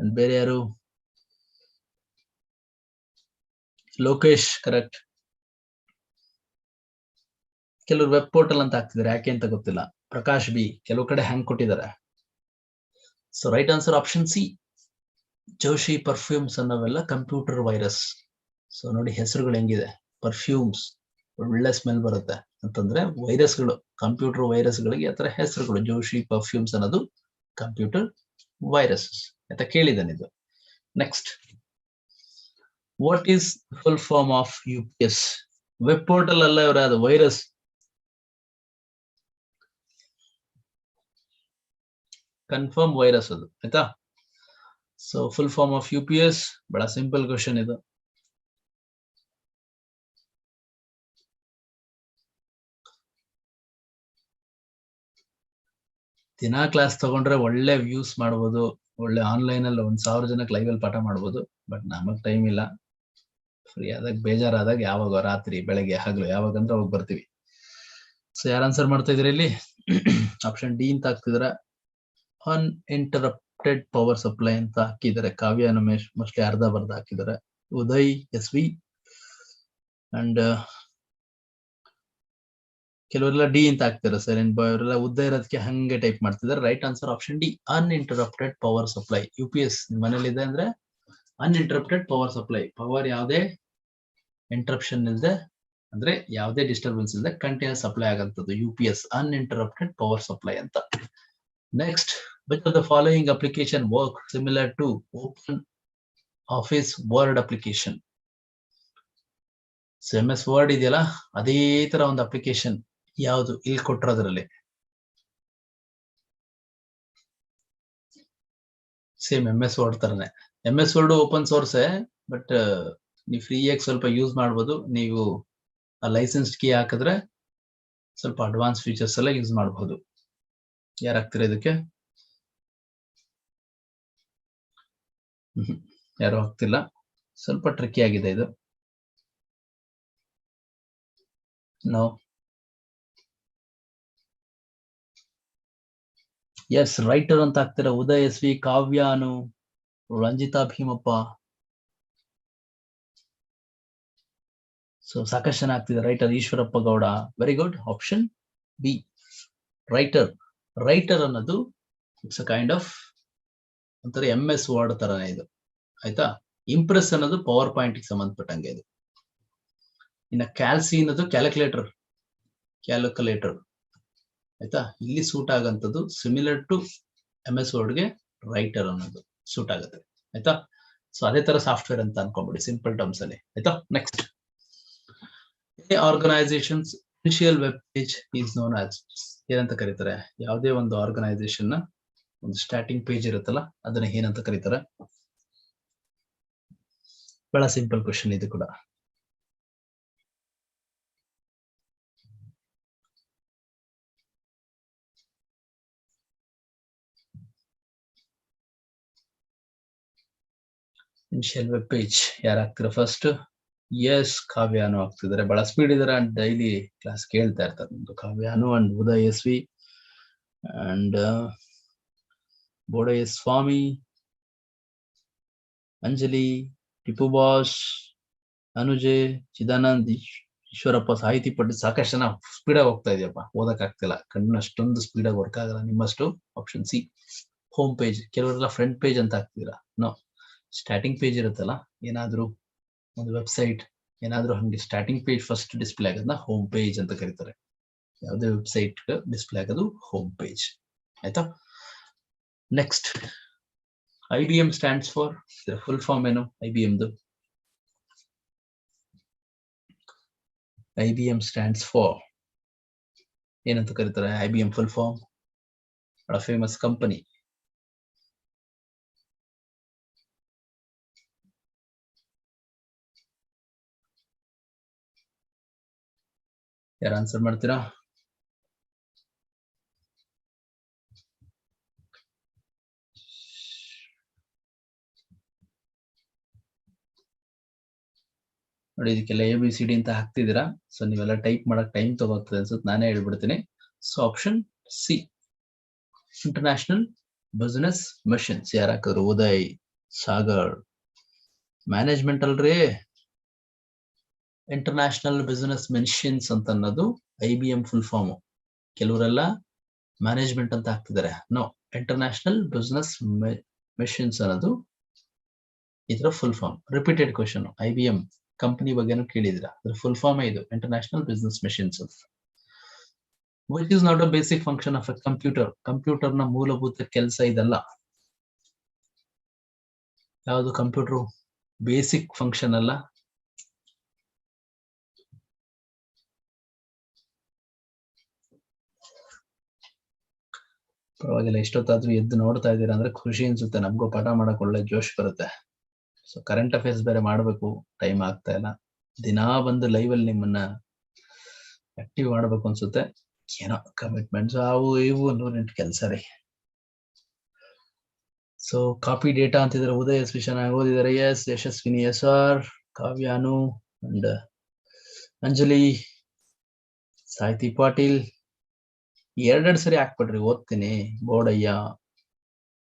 and ಬೇರೆ ಯಾರು? ಲೋಕೇಶ್ ಕರೆಕ್ಟ್ ಕೆಲವರು ವೆಬ್ ಪೋರ್ಟಲ್ ಅಂತ ಹಾಕ್ತಿದ್ದಾರೆ ಯಾಕೆ ಅಂತ ಗೊತ್ತಿಲ್ಲ. ಪ್ರಕಾಶ್ ಬಿ, ಕೆಲವು ಕಡೆ ಹ್ಯಾಂಗ್ ಕೊಟ್ಟಿದ್ದಾರೆ so right answer option C Joshi perfumes ಅನ್ನೋವೆಲ್ಲ computer virus so ನೋಡಿ ಹೆಸರುಗಳು ಹೆಂಗಿದೆ. ಪರ್ಫ್ಯೂಮ್ಸ್ ಒಳ್ಳೆ ಸ್ಮೆಲ್ ಬರುತ್ತೆ. ಅಂತಂದ್ರೆ ವೈರಸ್ಗಳು ಕಂಪ್ಯೂಟರ್ ವೈರಸ್ಗಳಿಗೆ ಆತರ ಹೆಸರುಗಳು ಜೋಶಿ ಪರ್ಫ್ಯೂಮ್ಸ್ ಅನ್ನೋದು ಕಂಪ್ಯೂಟರ್ ವೈರಸ್ ಅಂತ ಕೇಳಿದ್ದಾನೆ ಇದು. Next what is full form of U P S web portal ಅಲ್ಲ ಇವರ ಅದು ವೈರಸ್ ಕನ್ಫರ್ಮ್ ವೈರಸ್ ಅದು, ಆಯ್ತಾ? So full form of U P S ಬಹಳ ಸಿಂಪಲ್ ಕ್ವಶನ್ ಇದು. ದಿನ ಕ್ಲಾಸ್ ತಗೊಂಡ್ರೆ ಒಳ್ಳೆ ವ್ಯೂಸ್ ಮಾಡ್ಬೋದು. ಒಳ್ಳೆ ಆನ್ಲೈನ್ ಅಲ್ಲಿ ಒಂದ್ ಸಾವಿರ ಜನಕ್ಕೆ ಲೈವ್ ಅಲ್ಲಿ ಪಾಠ ಮಾಡ್ಬೋದು. ಬಟ್ ನಮಗ್ ಟೈಮ್ ಇಲ್ಲ. ಫ್ರೀ ಆದಾಗ ಬೇಜಾರಾದಾಗ ಯಾವಾಗ ರಾತ್ರಿ, ಬೆಳಗ್ಗೆ ಹಗಲು ಯಾವಾಗ ಅಂದ್ರೆ ಅವಾಗ ಬರ್ತೀವಿ. ಸೊ ಯಾರು ಆನ್ಸರ್ ಮಾಡ್ತಾ ಇದ್ರಿ ಇಲ್ಲಿ? <clears throat> ಆಪ್ಷನ್ ಡಿ ಅಂತ ಹಾಕ್ತಿದ್ರ ಅನ್ಇಂಟರಪ್ಟೆಡ್ ಪವರ್ ಸಪ್ಲೈ ಅಂತ ಹಾಕಿದ್ದಾರೆ. ಕಾವ್ಯ ನಮೇಶ್ ಮೋಸ್ಟ್ಲಿ ಅರ್ಧ ಬರ್ಧ ಹಾಕಿದ್ದಾರೆ. ಉದಯ್ ಎಸ್ ವಿ ಅಂಡ್ ಕೆಲವರೆಲ್ಲ ಡಿ ಅಂತ ಹಾಕ್ತಾರೆ ಸರ್ ಏನ್ ಅವರೆಲ್ಲ ಉದ್ದ ಇರೋದಕ್ಕೆ ಹಂಗೆ ಟೈಪ್ ಮಾಡ್ತಿದ್ದಾರೆ. Right answer option D uninterrupted power supply U P S ಮನೇಲಿ ಇದೆ ಅಂದ್ರೆ ಅನ್ಇಂಟರಪ್ಟೆಡ್ ಪವರ್ ಸಪ್ಲೈ ಪವರ್ ಯಾವುದೇ ಇಂಟರಪ್ಷನ್ ಇಲ್ಲದೆ ಅಂದ್ರೆ ಯಾವುದೇ ಡಿಸ್ಟರ್ಬೆನ್ಸ್ ಇಲ್ಲದೆ continuous supply ಆಗಂತದ್ದು U P S uninterrupted power supply ಅಂತ. Next which the following application work similar to open office word application so M S word ಇದೆಯಲ್ಲ, ಅದೇ ತರ ಒಂದು ಅಪ್ಲಿಕೇಶನ್ ಯಾವುದು ಇಲ್ಲಿ ಕೊಟ್ಟಿರೋದ್ರಲ್ಲಿ ಸೇಮ್ ಎಂ ಎಸ್ ವರ್ಡ್ ತರನೇ. ಎಂ ಎಸ್ ವರ್ಡ್ ಓಪನ್ ಸೋರ್ಸೇ ಬಟ್ ನೀವು ಫ್ರೀಯಾಗಿ ಸ್ವಲ್ಪ ಯೂಸ್ ಮಾಡ್ಬೋದು. ನೀವು ಆ ಲೈಸೆನ್ಸ್ ಕೀ ಹಾಕಿದ್ರೆ ಸ್ವಲ್ಪ ಅಡ್ವಾನ್ಸ್ ಫೀಚರ್ಸ್ ಎಲ್ಲ ಯೂಸ್ ಮಾಡಬಹುದು ಯಾರು ಹಾಕ್ತೀರಾ ಇದಕ್ಕೆ ಯಾರು ಆಗ್ತಿಲ್ಲ. ಸ್ವಲ್ಪ ಟ್ರಿಕ್ಕಿ ಆಗಿದೆ ಇದು. ನೋ ಎಸ್ ರೈಟರ್ ಅಂತ ಹಾಕ್ತೀರಾ ಉದಯ, ಎಸ್ ವಿ ಕಾವ್ಯಾನು ರಂಜಿತಾ ಭೀಮಪ್ಪ. ಸೊ ಸಾಕಷ್ಟು ಜನ ಆಗ್ತಿದೆ writer Eshwarappa Gowda. Very good option B writer writer ಅನ್ನೋದು ಇಟ್ಸ್ ಅ ಕೈಂಡ್ ಆಫ್ ಒಂಥರ ಎಂ ಎಸ್ ವರ್ಡ್ ತರ ಇದು. ಆಯ್ತಾ? ಇಂಪ್ರೆಸ್ ಅನ್ನೋದು ಪವರ್ ಪಾಯಿಂಟ್ ಸಂಬಂಧಪಟ್ಟಂಗೆ ಇದು. ಇನ್ನ ಕ್ಯಾಲ್ಸಿ ಅನ್ನೋದು ಕ್ಯಾಲ್ಕುಲೇಟರ್ ಕ್ಯಾಲ್ಕುಲೇಟರ್ ಆಯ್ತಾ? ಇಲ್ಲಿ ಸೂಟ್ ಆಗಂತದ್ದು ಸಿಮಿಲರ್ ಟು ಎಂ ಎಸ್ ವರ್ಡ್ಗೆ ರೈಟರ್ ಅನ್ನೋದು. ಸೂಟ್ ಆಗುತ್ತೆ. ಆಯ್ತಾ? ಸೊ ಅದೇ ತರ ಸಾಫ್ಟ್ವೇರ್ ಅಂತ ಅನ್ಕೊಂಡ್ಬಿಡಿ ಸಿಂಪಲ್ ಟರ್ಮ್ಸ್ ಅಲ್ಲಿ. ಆಯ್ತಾ? Next organisations initial web page is known as ಏನಂತ ಕರೀತಾರೆ? ಯಾವುದೇ ಒಂದು ಆರ್ಗನೈಸೇಷನ್ನ ಒಂದು ಸ್ಟಾರ್ಟಿಂಗ್ ಪೇಜ್ ಇರುತ್ತಲ್ಲ, ಅದನ್ನ ಏನಂತ ಕರೀತಾರೆ? ಬಹಳ ಸಿಂಪಲ್ ಕ್ವಶನ್ ಇದು ಕೂಡ. ಇನಿಷಿಯಲ್ ವೆಬ್ ಪೇಜ್ ಯಾರು ಹಾಕ್ತೀರಾ ಫಸ್ಟ್ ಎಸ್ ಕಾವ್ಯಾನು ಆಗ್ತಿದ್ದಾರೆ ಬಹಳ ಸ್ಪೀಡ್ ಇದಾರೆ ಅಂಡ್ ಡೈಲಿ ಕ್ಲಾಸ್ ಕೇಳ್ತಾ ಇರ್ತಾರೆ ನಮ್ದು. ಕಾವ್ಯಾನು and Uday S V and S Swamy Anjali Tipu boss, ಅನುಜೆ, Chidanand Eshwarappa Sahiti ಪಟ್ಟಿ ಸಾಕಷ್ಟು ಜನ ಸ್ಪೀಡಾಗಿ ಹೋಗ್ತಾ ಇದೆಯಪ್ಪ. ಓದಕ್ ಆಗ್ತಿಲ್ಲ. ಕಣ್ಣು ಅಷ್ಟೊಂದು ಸ್ಪೀಡಾಗಿ ವರ್ಕ್ ಆಗಲ್ಲ. ನಿಮ್ಮಷ್ಟು ಆಪ್ಷನ್ ಸಿ ಹೋಮ್ ಪೇಜ್ ಕೆಲವರೆಲ್ಲ ಫ್ರಂಟ್ ಪೇಜ್ ಅಂತ ಹಾಕ್ತೀರಾ ನೋ ಸ್ಟಾರ್ಟಿಂಗ್ ಪೇಜ್ ಇರುತ್ತಲ್ಲ, ಏನಾದರೂ ಒಂದು ವೆಬ್ಸೈಟ್ ಏನಾದರೂ ಹಂಗೆ ಸ್ಟಾರ್ಟಿಂಗ್ ಪೇಜ್ ಫಸ್ಟ್ ಡಿಸ್ಪ್ಲೇ ಆಗೋದನ್ನ ಹೋಮ್ ಪೇಜ್ ಅಂತ ಕರೀತಾರೆ. ಯಾವುದೇ ವೆಬ್ಸೈಟ್ ಡಿಸ್ಪ್ಲೇ ಆಗೋದು ಹೋಮ್ ಪೇಜ್ ಆಯ್ತಾ? Next I B M stands for full form ಏನು? ಐ ಬಿ ಎಂದು I B M stands for ಏನಂತ ಕರೀತಾರೆ? I B M full form famous company ಯಾರು ಆನ್ಸರ್ ಮಾಡ್ತೀರಾ? ನೋಡಿ, ಇದಕ್ಕೆಲ್ಲ ಎ ಬಿ ಸಿ ಡಿ ಅಂತ ಹಾಕ್ತಿದ್ದೀರಾ? ಸೊ ನೀವೆಲ್ಲ ಟೈಪ್ ಮಾಡಕ್ ಟೈಮ್ ತಗೋತದೆ ಅನ್ಸುತ್ತೆ. ನಾನೇ ಹೇಳ್ಬಿಡ್ತೀನಿ. So option C international business missions ಯಾರು ಹಾಕಿದ್ರು ಉದಯ್, ಸಾಗರ್. ಮ್ಯಾನೇಜ್ಮೆಂಟ್ ಅಲ್ರಿ? ಇಂಟರ್ನ್ಯಾಷನಲ್ ಬಿಸಿನೆಸ್ ಮೆನ್ಷನ್ಸ್ ಅಂತ ಅನ್ನೋದು I B M full form ಕೆಲವರೆಲ್ಲ ಮ್ಯಾನೇಜ್ಮೆಂಟ್ ಅಂತ ಹಾಕ್ತಿದ್ದಾರೆ ನೋ ಇಂಟರ್ನ್ಯಾಷನಲ್ ಬಿಸ್ನೆಸ್ ಮೆಷಿನ್ಸ್ ಅನ್ನೋದು ಇದರ full form repeated question I B M company ಬಗ್ಗೆನೂ ಕೇಳಿದಿರ ಅದ್ರ ಫುಲ್ ಫಾರ್ಮ್ ಇದು international business machines which is not a basic function of a computer ಕಂಪ್ಯೂಟರ್ನ ಮೂಲಭೂತ ಕೆಲಸ ಇದಲ್ಲ. ಯಾವುದು ಕಂಪ್ಯೂಟರ್ ಬೇಸಿಕ್ ಫಂಕ್ಷನ್ ಅಲ್ಲ. ಪರವಾಗಿಲ್ಲ ಎಷ್ಟೊತ್ತಾದ್ರೂ ಎದ್ದು ನೋಡ್ತಾ ಇದ್ದೀರಾ ಅಂದ್ರೆ ಖುಷಿ ಅನ್ಸುತ್ತೆ. ನಮಗೂ ಪಾಠ ಮಾಡಕ್ ಒಳ್ಳೆ ಜೋಶ್ ಬರುತ್ತೆ. ಸೊ ಕರೆಂಟ್ ಅಫೇರ್ಸ್ ಬೇರೆ ಮಾಡ್ಬೇಕು ಟೈಮ್ ಆಗ್ತಾ ಇಲ್ಲ. ದಿನಾ ಬಂದು ಲೈವ್ ಅಲ್ಲಿ ನಿಮ್ಮನ್ನ ಆಕ್ಟಿವ್ ಮಾಡ್ಬೇಕು ಅನ್ಸುತ್ತೆ. ಏನೋ ಕಮಿಟ್ಮೆಂಟ್ಸ್ ಅವು ಇವು ನೂರೆಂಟು ಕೆಲಸ ರೀ. ಸೊ ಕಾಪಿ ಡೇಟಾ ಅಂತಿದ್ರೆ. ಉದಯ ಎಸ್ ಚೆನ್ನಾಗಿ ಓದಿದ್ದಾರೆ. ಎಸ್ ಯಶಸ್ವಿನಿ ಎಸ್ ಆರ್ ಕಾವ್ಯಾನು ಅಂಡ್ ಅಂಜಲಿ, ಸಾಹಿತಿ ಪಾಟೀಲ್. ಎರಡೆರಡು ಸರಿ ಹಾಕ್ಬಿಡ್ರಿ. ಓದ್ತೀನಿ. Bodayya,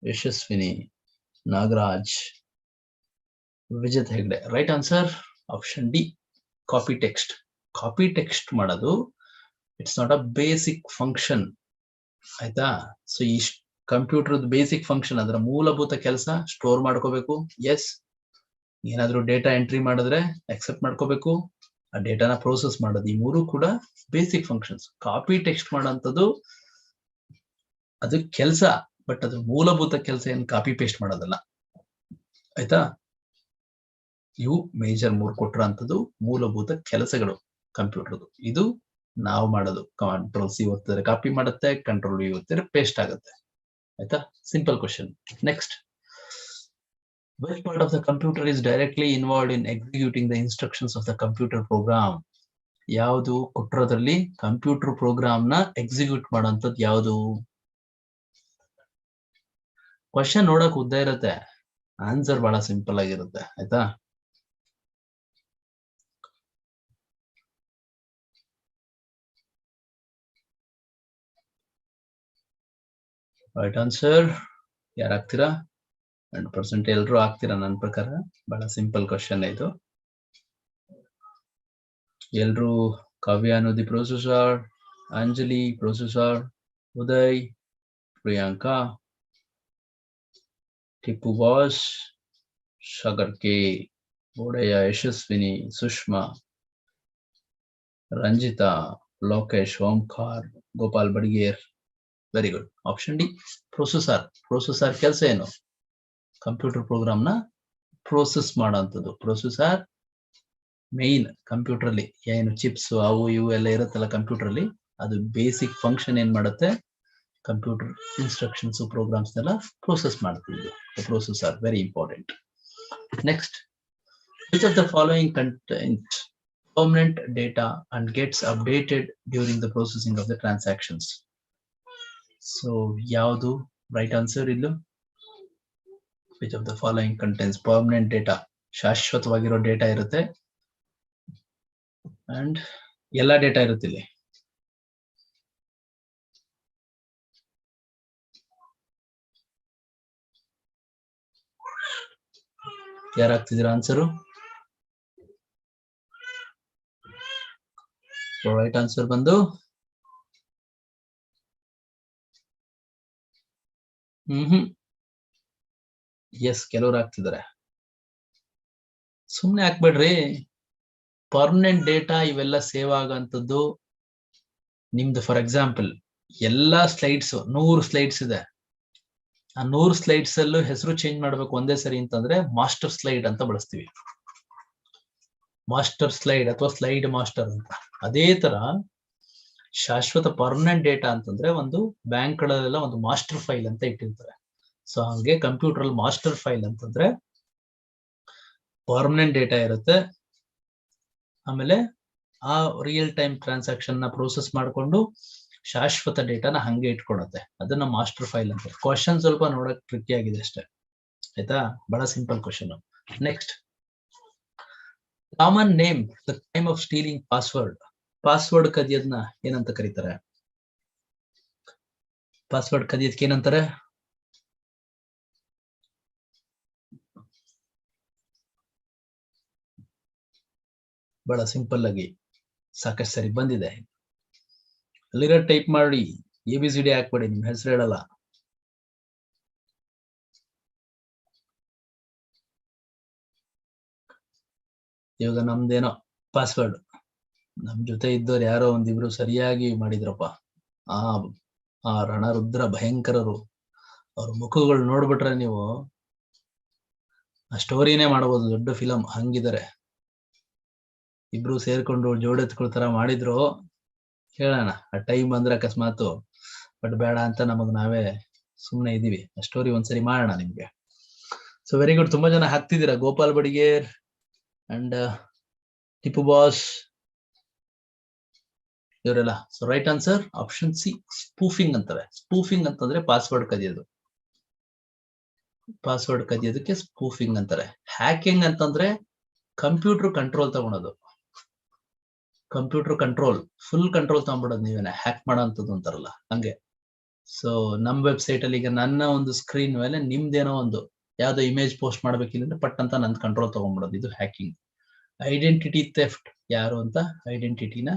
Yashaswini, Nagaraj, Vijith Hegde. Right answer option D, copy text. Copy text ಮಾಡೋದು, it's not a basic function. ಆಯ್ತಾ? ಸೊ, ಈ ಕಂಪ್ಯೂಟರ್ ಬೇಸಿಕ್ ಫಂಕ್ಷನ್ ಅದರ ಮೂಲಭೂತ ಕೆಲಸ, ಸ್ಟೋರ್ ಮಾಡ್ಕೋಬೇಕು. ಎಸ್. ಏನಾದ್ರೂ ಡೇಟಾ ಎಂಟ್ರಿ ಮಾಡಿದ್ರೆ ಅಕ್ಸೆಪ್ಟ್ ಮಾಡ್ಕೋಬೇಕು. ಆ ಡೇಟಾನ ಪ್ರೋಸೆಸ್ ಮಾಡೋದು. ಈ ಮೂರು ಕೂಡ ಬೇಸಿಕ್ ಫಂಕ್ಷನ್ಸ್ ಕಾಪಿ ಟೆಕ್ಸ್ಟ್ ಮಾಡೋಂಥದ್ದು ಅದು ಕೆಲಸ ಬಟ್ ಅದು ಮೂಲಭೂತ ಕೆಲಸ ಏನು ಕಾಪಿ ಪೇಸ್ಟ್ ಮಾಡೋದಲ್ಲ. ಆಯ್ತಾ? ಇವು ಮೇಜರ್ ಮೂರ್ ಕೊಟ್ಟಿರೋಂಥದ್ದು ಮೂಲಭೂತ ಕೆಲಸಗಳು ಕಂಪ್ಯೂಟರ್ದು ಇದು ನಾವು ಮಾಡೋದು. ಕಂಟ್ರೋಲ್ ಸಿ ಒತ್ತಿದ್ರೆ ಕಾಪಿ ಮಾಡುತ್ತೆ ಕಂಟ್ರೋಲ್ ವಿ ಒತ್ತಿದ್ರೆ ಪೇಸ್ಟ್ ಆಗುತ್ತೆ. ಆಯ್ತಾ? Simple question next which part of the computer is directly involved in executing the instructions of the computer program ಯಾವುದು ಕೊಟ್ಟಿರೋದ್ರಲ್ಲಿ ಕಂಪ್ಯೂಟರ್ ಪ್ರೋಗ್ರಾಮ್ನ ಎಕ್ಸಿಕ್ಯೂಟ್ ಮಾಡೋಂಥದ್ದು ಯಾವುದು ಕ್ವಶನ್ ನೋಡಕ್ ಉದ್ದ ಇರುತ್ತೆ ಆನ್ಸರ್ ಬಹಳ ಸಿಂಪಲ್ ಆಗಿರುತ್ತೆ ಆಯ್ತಾ ರೈಟ್ ಆನ್ಸರ್ ಯಾರು ಆಗ್ತೀರಾ ಹಂಡ್ರೆಡ್ ಪರ್ಸೆಂಟ್ ಎಲ್ರು ಆಗ್ತೀರಾ ನನ್ನ ಪ್ರಕಾರ? ಬಹಳ ಸಿಂಪಲ್ ಕ್ವಶನ್ ಇದು. ಎಲ್ರು Kavya ಅನ್ನೋದಿ processor, Anjali, processor, Uday, Priyanka, Tipu boss, Sagar K Bodaiah Yashaswini, Sushma, Ranjitha, Lokesh, Omkar, Gopal Badiger very good option D processor processor ಕೆಲಸ ಏನು? ಕಂಪ್ಯೂಟರ್ ಪ್ರೋಗ್ರಾಮ್ನ ಪ್ರೋಸೆಸ್ ಮಾಡೋಂಥದ್ದು ಪ್ರೊಸೆಸರ್ ಮೇನ್ ಕಂಪ್ಯೂಟರ್ ಅಲ್ಲಿ ಏನು ಚಿಪ್ಸ್ ಅವು ಇವು ಎಲ್ಲ ಇರುತ್ತಲ್ಲ ಕಂಪ್ಯೂಟರ್ ಅಲ್ಲಿ ಅದು ಬೇಸಿಕ್ ಫಂಕ್ಷನ್ ಏನ್ ಮಾಡುತ್ತೆ? ಕಂಪ್ಯೂಟರ್ ಇನ್ಸ್ಟ್ರಕ್ಷನ್ಸ್ ಪ್ರೋಗ್ರಾಮ್ಸ್ ಎಲ್ಲ process ಮಾಡ್ತಿದ್ದು processor very important next which of the following content permanent data and gets updated during the processing of the transactions so ಯಾವುದು? ರೈಟ್ ಆನ್ಸರ್ ಇಲ್ಲೂ? Which of the following contents permanent data ಶಾಶ್ವತವಾಗಿರೋ data ಇರುತ್ತೆ. And ಎಲ್ಲಾ data ಇರುತ್ತೆ ಇಲ್ಲಿ. ಯಾರಾಗ್ತಿದ್ದೀರಾ answer right answer ಬಂದು. ಹ್ಮ್ ಹ್ಮ್. S, ಕೆಲವ್ರು ಆಗ್ತಿದ್ದಾರೆ ಸುಮ್ನೆ ಹಾಕ್ಬೇಡ್ರಿ. ಪರ್ಮನೆಂಟ್ ಡೇಟಾ ಇವೆಲ್ಲ ಸೇವ್ ಆಗಂತದ್ದು ನಿಮ್ದು ಫಾರ್ ಎಕ್ಸಾಂಪಲ್ ಎಲ್ಲಾ ಸ್ಲೈಡ್ಸ್ ನೂರು ಸ್ಲೈಡ್ಸ್ ಇದೆ. ಆ ನೂರು ಸ್ಲೈಡ್ಸ್ ಅಲ್ಲೂ ಹೆಸರು ಚೇಂಜ್ ಮಾಡ್ಬೇಕು ಒಂದೇ ಸರಿ ಅಂತಂದ್ರೆ ಮಾಸ್ಟರ್ ಸ್ಲೈಡ್ ಅಂತ ಬಳಸ್ತೀವಿ. ಮಾಸ್ಟರ್ ಸ್ಲೈಡ್ ಅಥವಾ ಸ್ಲೈಡ್ ಮಾಸ್ಟರ್ ಅಂತ. ಅದೇ ತರ ಶಾಶ್ವತ ಪರ್ಮನೆಂಟ್ ಡೇಟಾ ಅಂತಂದ್ರೆ ಒಂದು ಬ್ಯಾಂಕ್ಗಳಲ್ಲೆಲ್ಲ ಒಂದು ಮಾಸ್ಟರ್ ಫೈಲ್ ಅಂತ ಇಟ್ಟಿರ್ತಾರೆ. ಸೊ ಹಂಗೆ ಕಂಪ್ಯೂಟರ್ ಅಲ್ಲಿ ಮಾಸ್ಟರ್ ಫೈಲ್ ಅಂತಂದ್ರೆ ಪರ್ಮನೆಂಟ್ ಡೇಟಾ ಇರುತ್ತೆ. ಆಮೇಲೆ ಆ ರಿಯಲ್ ಟೈಮ್ ಟ್ರಾನ್ಸಾಕ್ಷನ್ನ ಪ್ರೋಸೆಸ್ ಮಾಡಿಕೊಂಡು ಶಾಶ್ವತ ಡೇಟಾನ ಹಂಗೆ ಇಟ್ಕೊಡತ್ತೆ ಅದನ್ನ ಮಾಸ್ಟರ್ ಫೈಲ್ ಅಂತ ಕ್ವಶನ್ ಸ್ವಲ್ಪ ನೋಡಕ್ ಟ್ರಿಕ್ಕಿ ಆಗಿದೆ ಅಷ್ಟೇ. ಆಯ್ತಾ? ಬಹಳ simple question next common name the time of stealing password password ಕದಿಯೋದ್ನ ಏನಂತ ಕರೀತಾರೆ? ಪಾಸ್ವರ್ಡ್ ಕದಿಯೋದಕ್ಕೆ ಏನಂತಾರೆ? ಬಹಳ ಸಿಂಪಲ್ ಆಗಿ ಸಾಕಷ್ಟು ಸರಿ ಬಂದಿದೆ. ಅಲ್ಲಿರೋ ಟೈಪ್ ಮಾಡಿ ಎ ಬಿ ಸಿ ಡಿ ಹಾಕ್ಬೇಡಿ, ನಿಮ್ ಹೆಸರು ಹೇಳಲ್ಲ. ಇವಾಗ ನಮ್ದೇನೋ ಪಾಸ್ವರ್ಡ್ ನಮ್ ಜೊತೆ ಇದ್ದವ್ರು ಯಾರೋ ಒಂದಿಬ್ರು ಸರಿಯಾಗಿ ಮಾಡಿದ್ರಪ್ಪ. ಆ ಆ ರಣರುದ್ರ ಭಯಂಕರರು. ಅವ್ರ ಮುಖಗಳು ನೋಡ್ಬಿಟ್ರೆ ನೀವು, ಆ ಸ್ಟೋರಿನೇ ಮಾಡ್ಬೋದು, ದೊಡ್ಡ ಫಿಲಂ ಹಂಗಿದ್ದಾರೆ ಇಬ್ರು ಸೇರ್ಕೊಂಡು ಜೋಡೆತ್ಕೊಳ್ತರ ಮಾಡಿದ್ರು. ಹೇಳೋಣ ಆ ಟೈಮ್ ಬಂದ್ರೆ ಅಕಸ್ಮಾತು. ಬಟ್ ಬೇಡ ಅಂತ ನಮಗ್ ನಾವೇ ಸುಮ್ನೆ ಇದೀವಿ. ಆ ಸ್ಟೋರಿ ಒಂದ್ಸರಿ ಮಾಡೋಣ ನಿಮ್ಗೆ. ಸೊ ವೆರಿ ಗುಡ್ ತುಂಬಾ ಜನ ಹಾಕ್ತಿದ್ದೀರಾ ಗೋಪಾಲ್ ಬಡಿಗೇರ್ ಅಂಡ್ ಟಿಪ್ಪು ಬಾಸ್. ಇವರೆಲ್ಲ. So right answer option C spoofing ಅಂತಾರೆ ಸ್ಪೂಫಿಂಗ್ ಅಂತಂದ್ರೆ ಪಾಸ್ವರ್ಡ್ ಕದಿಯೋದು. ಪಾಸ್ವರ್ಡ್ ಕದಿಯೋದಕ್ಕೆ ಸ್ಪೂಫಿಂಗ್ ಅಂತಾರೆ ಹ್ಯಾಕಿಂಗ್ ಅಂತಂದ್ರೆ ಕಂಪ್ಯೂಟರ್ ಕಂಟ್ರೋಲ್ ತಗೊಳೋದು. ಕಂಪ್ಯೂಟರ್ ಕಂಟ್ರೋಲ್ ಫುಲ್ ಕಂಟ್ರೋಲ್ ತಗೊಂಡ್ಬಿಡೋದು ನೀವೇನೆ. ಹ್ಯಾಕ್ ಮಾಡೋಂಥದ್ದು ಅಂತಾರಲ್ಲ, ಹಂಗೆ. ಸೊ ನಮ್ ವೆಬ್ಸೈಟ್ ಅಲ್ಲಿ ಈಗ ನನ್ನ ಒಂದು ಸ್ಕ್ರೀನ್ ಮೇಲೆ ನಿಮ್ದೇನೋ ಒಂದು ಯಾವ್ದೋ ಇಮೇಜ್ ಪೋಸ್ಟ್ ಮಾಡ್ಬೇಕಿದ್ರೆ ಪಟ್ ಅಂತ ನನ್ ಕಂಟ್ರೋಲ್ ತಗೊಂಡ್ಬಿಡೋದು. ಇದು ಹ್ಯಾಕಿಂಗ್ ಐಡೆಂಟಿಟಿ ಥೆಫ್ಟ್ ಯಾರು ಅಂತ ಐಡೆಂಟಿಟಿನ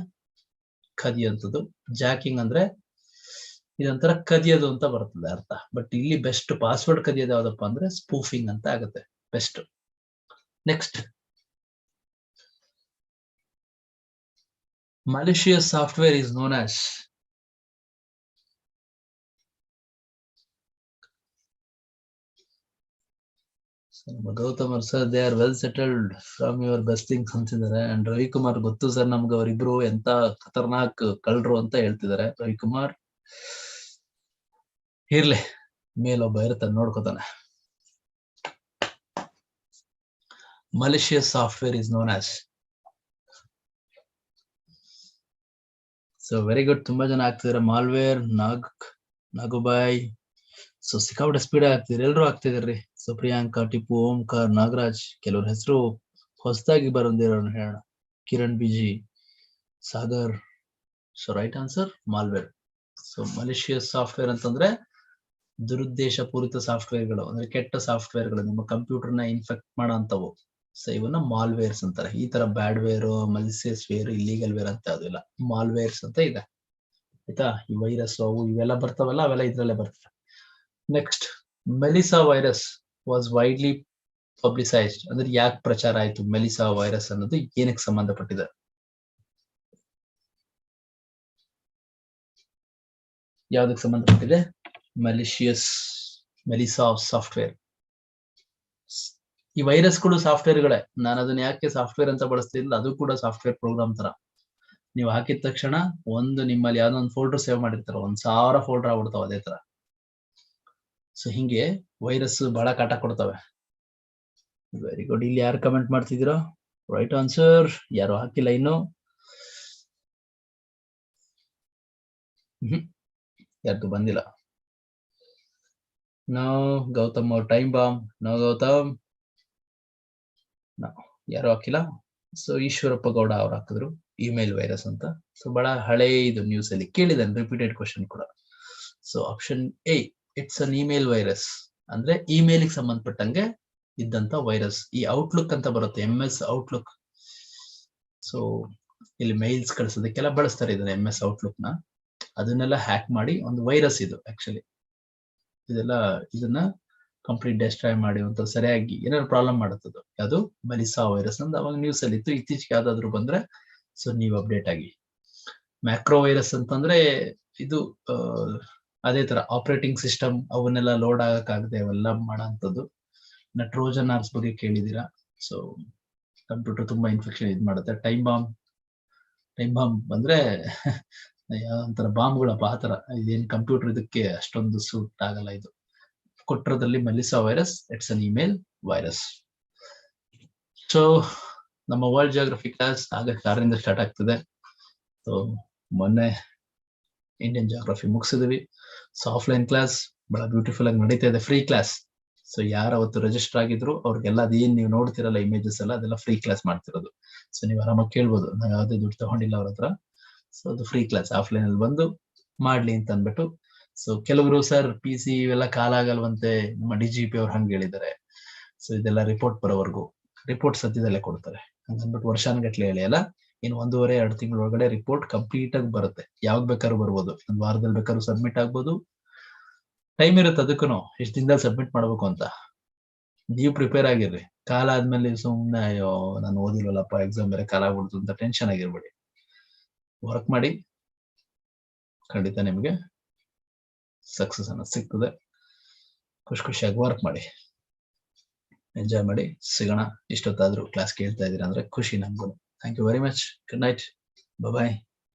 ಕದಿಯುವಂಥದ್ದು ಜಾಕಿಂಗ್ ಅಂದ್ರೆ ಇದೊಂಥರ ಕದಿಯೋದು ಅಂತ ಬರ್ತದೆ ಅರ್ಥ. ಬಟ್ ಇಲ್ಲಿ ಬೆಸ್ಟ್ ಪಾಸ್ವರ್ಡ್ ಕದಿಯೋದು ಯಾವ್ದಪ್ಪ ಅಂದ್ರೆ ಸ್ಪೂಫಿಂಗ್ ಅಂತ ಆಗುತ್ತೆ. Best next malicious software is known as Gautam sir they are well settled from your best things ಅಂತಿದ್ದಾರೆ. ಅಂಡ್ ರವಿಕುಮಾರ್, ಗೊತ್ತು ಸರ್, ನಮ್ಗೆ ಅವರಿಬ್ರು ಎಂತ ಖತರ್ನಾಕ್ ಕಳ್ರು ಅಂತ ಹೇಳ್ತಿದ್ದಾರೆ. ರವಿಕುಮಾರ್, ಇರ್ಲಿ, ಮೇಲೊಬ್ಬ ಇರ್ತಾನೆ, ನೋಡ್ಕೋತಾನೆ. Malicious software is known as so very good ತುಂಬಾ ಜನ ಆಗ್ತಿದಾರೆ. ಮಾಲ್ವೇರ್, ನಾಗ್, ನಾಗುಬಾಯ್. ಸೊ ಸಿಕ್ಕಾಪಟ್ಟೆ ಸ್ಪೀಡ್ ಆಗ್ತಿದ್ರೆ ಎಲ್ರು ಆಗ್ತಿದ್ರಿ ಸೊ ಪ್ರಿಯಾಂಕಾ, ಟಿಪ್ಪು, ಓಂಕಾರ್, ನಾಗರಾಜ್, ಕೆಲವ್ರ ಹೆಸರು ಹೊಸದಾಗಿ ಬರೋದಿರೋ ಹೇಳೋಣ. Kiran, busy, Sagar. So right answer malware. So malicious software ಅಂತಂದ್ರೆ ದುರುದ್ದೇಶ ಪೂರಿತ ಸಾಫ್ಟ್ವೇರ್ಗಳು ಅಂದ್ರೆ ಕೆಟ್ಟ ಸಾಫ್ಟ್ವೇರ್ಗಳು ನಿಮ್ಮ ಕಂಪ್ಯೂಟರ್ನ ಇನ್ಫೆಕ್ಟ್ ಮಾಡೋ ಅಂತವು ಸೊ ಇವನ್ನ ಮಾಲ್ವೇರ್ಸ್ ಅಂತಾರೆ. ಈ ತರ bad ware malicious ware illegal ware ಅಂತ ಯಾವುದಿಲ್ಲ ಮಾಲ್ವೇರ್ಸ್ ಅಂತ ಇದೆ. ಆಯ್ತಾ? ಈ ವೈರಸ್ ಅವು ಇವೆಲ್ಲ ಬರ್ತಾವಲ್ಲ, ಅವೆಲ್ಲ ಇದ್ರಲ್ಲೇ ಬರ್ತವೆ. Next Melissa virus was widely publicised ಅಂದ್ರೆ ಯಾಕೆ ಪ್ರಚಾರ ಆಯ್ತು ಮೆಲಿಸಾ ವೈರಸ್ ಅನ್ನೋದು? ಏನಕ್ಕೆ ಸಂಬಂಧಪಟ್ಟಿದೆ? ಯಾವ್ದಕ್ಕೆ ಸಂಬಂಧಪಟ್ಟಿದೆ? ಮೆಲಿಷಿಯಸ್ ಮೆಲಿಸಾ ಸಾಫ್ಟ್ವೇರ್ ಈ ವೈರಸ್ಗಳು ಸಾಫ್ಟ್ವೇರ್ಗಳೇ. ನಾನು ಅದನ್ನ ಯಾಕೆ ಸಾಫ್ಟ್ವೇರ್ ಅಂತ ಬಳಸ್ತೀನಿ ಅದು ಕೂಡ ಸಾಫ್ಟ್ವೇರ್ ಪ್ರೋಗ್ರಾಮ್ ತರ. ನೀವು ಹಾಕಿದ ತಕ್ಷಣ ಒಂದು ನಿಮ್ಮಲ್ಲಿ ಯಾವ್ದೋ ಒಂದು ಫೋಲ್ಡರ್ ಸೇವ್ ಮಾಡಿರ್ತಾರ, ಒಂದ್ ಸಾವಿರ ಫೋಲ್ಡರ್ ಆಗ್ಬಿಡ್ತಾವ ಅದೇ ತರ. ಸೊ, ಹಿಂಗೆ ವೈರಸ್ ಬಹಳ ಕಾಟ ಕೊಡ್ತವೆ. ವೆರಿ ಗುಡ್ ಇಲ್ಲಿ ಯಾರು ಕಮೆಂಟ್ ಮಾಡ್ತಿದ್ದೀರೋ? ರೈಟ್ ಆನ್ಸರ್ ಯಾರು ಹಾಕಿಲ್ಲ ಇನ್ನು? ಯಾರ್ದು ಬಂದಿಲ್ಲ. ನಾವು ಗೌತಮ್ ಅವ್ರ ಟೈಮ್ ಬಾಂಬ್ ನಾವು ಗೌತಮ್ ಯಾರು ಹಾಕಿಲ್ಲ. ಸೊ ಈಶ್ವರಪ್ಪ ಗೌಡ ಅವ್ರು ಹಾಕಿದ್ರು ಇಮೇಲ್ ವೈರಸ್ ಅಂತ. ಸೊ ಬಹಳ ಹಳೆ ಇದು ನ್ಯೂಸ್ ಅಲ್ಲಿ ಕೇಳಿದಾನೆ ರಿಪೀಟೆಡ್ ಕ್ವಶನ್ ಕೂಡ. So option A it's an email virus ಅಂದ್ರೆ ಇಮೇಲ್ ಸಂಬಂಧಪಟ್ಟಂಗೆ ಇದ್ದಂತ ವೈರಸ್ ಈ ಔಟ್ಲುಕ್ ಅಂತ ಬರುತ್ತೆ ಎಂ ಎಸ್ ಔಟ್ಲುಕ್ ಸೊ ಇಲ್ಲಿ ಮೇಲ್ಸ್ ಕಳಿಸೋದಕ್ಕೆಲ್ಲ ಬಳಸ್ತಾರೆ ಇದನ್ನ ಎಂ ಎಸ್ ಔಟ್ಲುಕ್ನ. ಅದನ್ನೆಲ್ಲ ಹ್ಯಾಕ್ ಮಾಡಿ ಒಂದು ವೈರಸ್ ಇದು ಆಕ್ಚುಲಿ ಇದೆಲ್ಲ, ಇದನ್ನ ಕಂಪ್ಲೀಟ್ ಡೆಸ್ಟ್ರಾಯ್ ಮಾಡಿ ಅಂತ ಸರಿಯಾಗಿ ಏನಾದ್ರು ಪ್ರಾಬ್ಲಮ್ ಮಾಡುತ್ತದು, ಅದು ಮಲಿಸಾ ವೈರಸ್ ಅಂತ ಅವಾಗ ನ್ಯೂಸ್ ಅಲ್ಲಿ ಇತ್ತು. ಇತ್ತೀಚೆಗೆ ಯಾವ್ದಾದ್ರು ಬಂದ್ರೆ ಸೊ ನೀವು ಅಪ್ಡೇಟ್ ಆಗಿ. ಮ್ಯಾಕ್ರೋ ವೈರಸ್ ಅಂತಂದ್ರೆ, ಇದು ಅದೇ ತರ ಆಪರೇಟಿಂಗ್ ಸಿಸ್ಟಮ್ ಅವನ್ನೆಲ್ಲ ಲೋಡ್ ಆಗಕ್ಕಾಗದೆ ಅವೆಲ್ಲ ಮಾಡೋಂಥದ್ದು. ಟ್ರೋಜನ್ ಆರ್ಸ್ ಬಗ್ಗೆ ಕೇಳಿದೀರಾ ಸೊ ಕಂಪ್ಯೂಟರ್ ತುಂಬಾ ಇನ್ಫೆಕ್ಷನ್ ಇದು ಮಾಡುತ್ತೆ. ಟೈಮ್ ಬಾಂಬ್ ಟೈಮ್ ಬಾಂಬ್ ಬಂದ್ರೆ <laughs> ಒಂಥರ ಬಾಂಬ್ಗಳಪ್ಪ ಆ ತರ ಇದೇನ್ ಕಂಪ್ಯೂಟರ್ ಇದಕ್ಕೆ ಅಷ್ಟೊಂದು ಸೂಟ್ ಆಗಲ್ಲ ಇದು. ಕೊಟ್ರದಲ್ಲಿ Melissa virus it's an email virus so ನಮ್ಮ ವರ್ಲ್ಡ್ ಜಿಯೋಗ್ರಫಿ ಕ್ಲಾಸ್ ಆಗ ಕಾರಿಂದ ಸ್ಟಾರ್ಟ್ ಆಗ್ತದೆ. ಸೊ ಮೊನ್ನೆ ಇಂಡಿಯನ್ ಜಿಯೋಗ್ರಫಿ ಮುಗಿಸಿದ್ವಿ. ಸೊ ಆಫ್ಲೈನ್ ಕ್ಲಾಸ್ ಬಹಳ ಬ್ಯೂಟಿಫುಲ್ ಆಗಿ ನಡೀತಾ ಇದೆ ಫ್ರೀ ಕ್ಲಾಸ್ ಸೊ ಯಾರು ಅವತ್ತು ರಿಜಿಸ್ಟರ್ ಆಗಿದ್ರು, ಅವ್ರಿಗೆಲ್ಲ ಅದೇನ್ ನೀವು ನೋಡ್ತಿರಲ್ಲ ಇಮೇಜಸ್ ಎಲ್ಲ, ಅದೆಲ್ಲ ಫ್ರೀ ಕ್ಲಾಸ್ ಮಾಡ್ತಿರೋದು. ಸೊ ನೀವು ಆರಾಮಾಗಿ ಕೇಳ್ಬೋದು. ನಾವು ಯಾವುದೇ ದುಡ್ಡು ತಗೊಂಡಿಲ್ಲ ಅವ್ರ ಹತ್ರ. ಸೊ ಅದು ಫ್ರೀ ಕ್ಲಾಸ್ ಆಫ್ಲೈನ್ ಅಲ್ಲಿ ಬಂದು ಮಾಡ್ಲಿ ಅಂತ ಅಂದ್ಬಿಟ್ಟು ಸೊ ಕೆಲವರು ಸರ್ ಪಿ ಸಿ ಇವೆಲ್ಲ ಕಾಲ ಆಗಲ್ವಂತೆ ನಮ್ಮ ಡಿ ಜಿ ಪಿ ಅವ್ರು ಹಂಗೆ ಹೇಳಿದ್ದಾರೆ. ಸೊ ಇದೆಲ್ಲ ರಿಪೋರ್ಟ್ ಬರೋವರೆಗೂ. ರಿಪೋರ್ಟ್ ಸದ್ಯದಲ್ಲೇ ಕೊಡ್ತಾರೆ. ಹಂಗಂದ್ಬಿಟ್ಟು ಹೇಳಿ, ಅಲ್ಲ? ಇನ್ನು ಒಂದೂವರೆ, ಎರಡು ತಿಂಗಳ ಒಳಗಡೆ ರಿಪೋರ್ಟ್ ಕಂಪ್ಲೀಟ್ ಆಗಿ ಬರುತ್ತೆ. ಯಾವಾಗ ಬೇಕಾದ್ರೂ ಬರ್ಬೋದು. ಒಂದ್ ವಾರದಲ್ಲಿ ಬೇಕಾದ್ರೂ ಸಬ್ಮಿಟ್ ಆಗ್ಬೋದು. ಟೈಮ್ ಇರುತ್ತೆ ಅದಕ್ಕೂ ಎಷ್ಟು ದಿನದಲ್ಲಿ ಸಬ್ಮಿಟ್ ಮಾಡ್ಬೇಕು ಅಂತ. ನೀವು ಪ್ರಿಪೇರ್ ಆಗಿರ್ರಿ. ಕಾಲ ಆದ್ಮೇಲೆ ಸುಮ್ನೆ, ಅಯ್ಯೋ, ನಾನು ಓದಿಲ್ವಲ್ಲಪ್ಪ ಎಕ್ಸಾಮ್ ಬೇರೆ ಕಾಲ ಆಗ್ಬಿಡ್ತು ಅಂತ ಟೆನ್ಷನ್ ಆಗಿರ್ಬೇಡಿ. ವರ್ಕ್ ಮಾಡಿ. ಖಂಡಿತ ನಿಮ್ಗೆ ಸಕ್ಸಸ್ ಅನ್ನೋದು ಸಿಗ್ತದೆ. ಖುಷಿ ಖುಷಿಯಾಗಿ ವರ್ಕ್ ಮಾಡಿ. ಎಂಜಾಯ್ ಮಾಡಿ. ಸಿಗೋಣ. ಇಷ್ಟೊತ್ತಾದ್ರೂ ಕ್ಲಾಸ್ ಕೇಳ್ತಾ ಇದ್ದೀರಾ ಅಂದ್ರೆ ಖುಷಿ ನಮ್ಗೂ thank you very much good night bye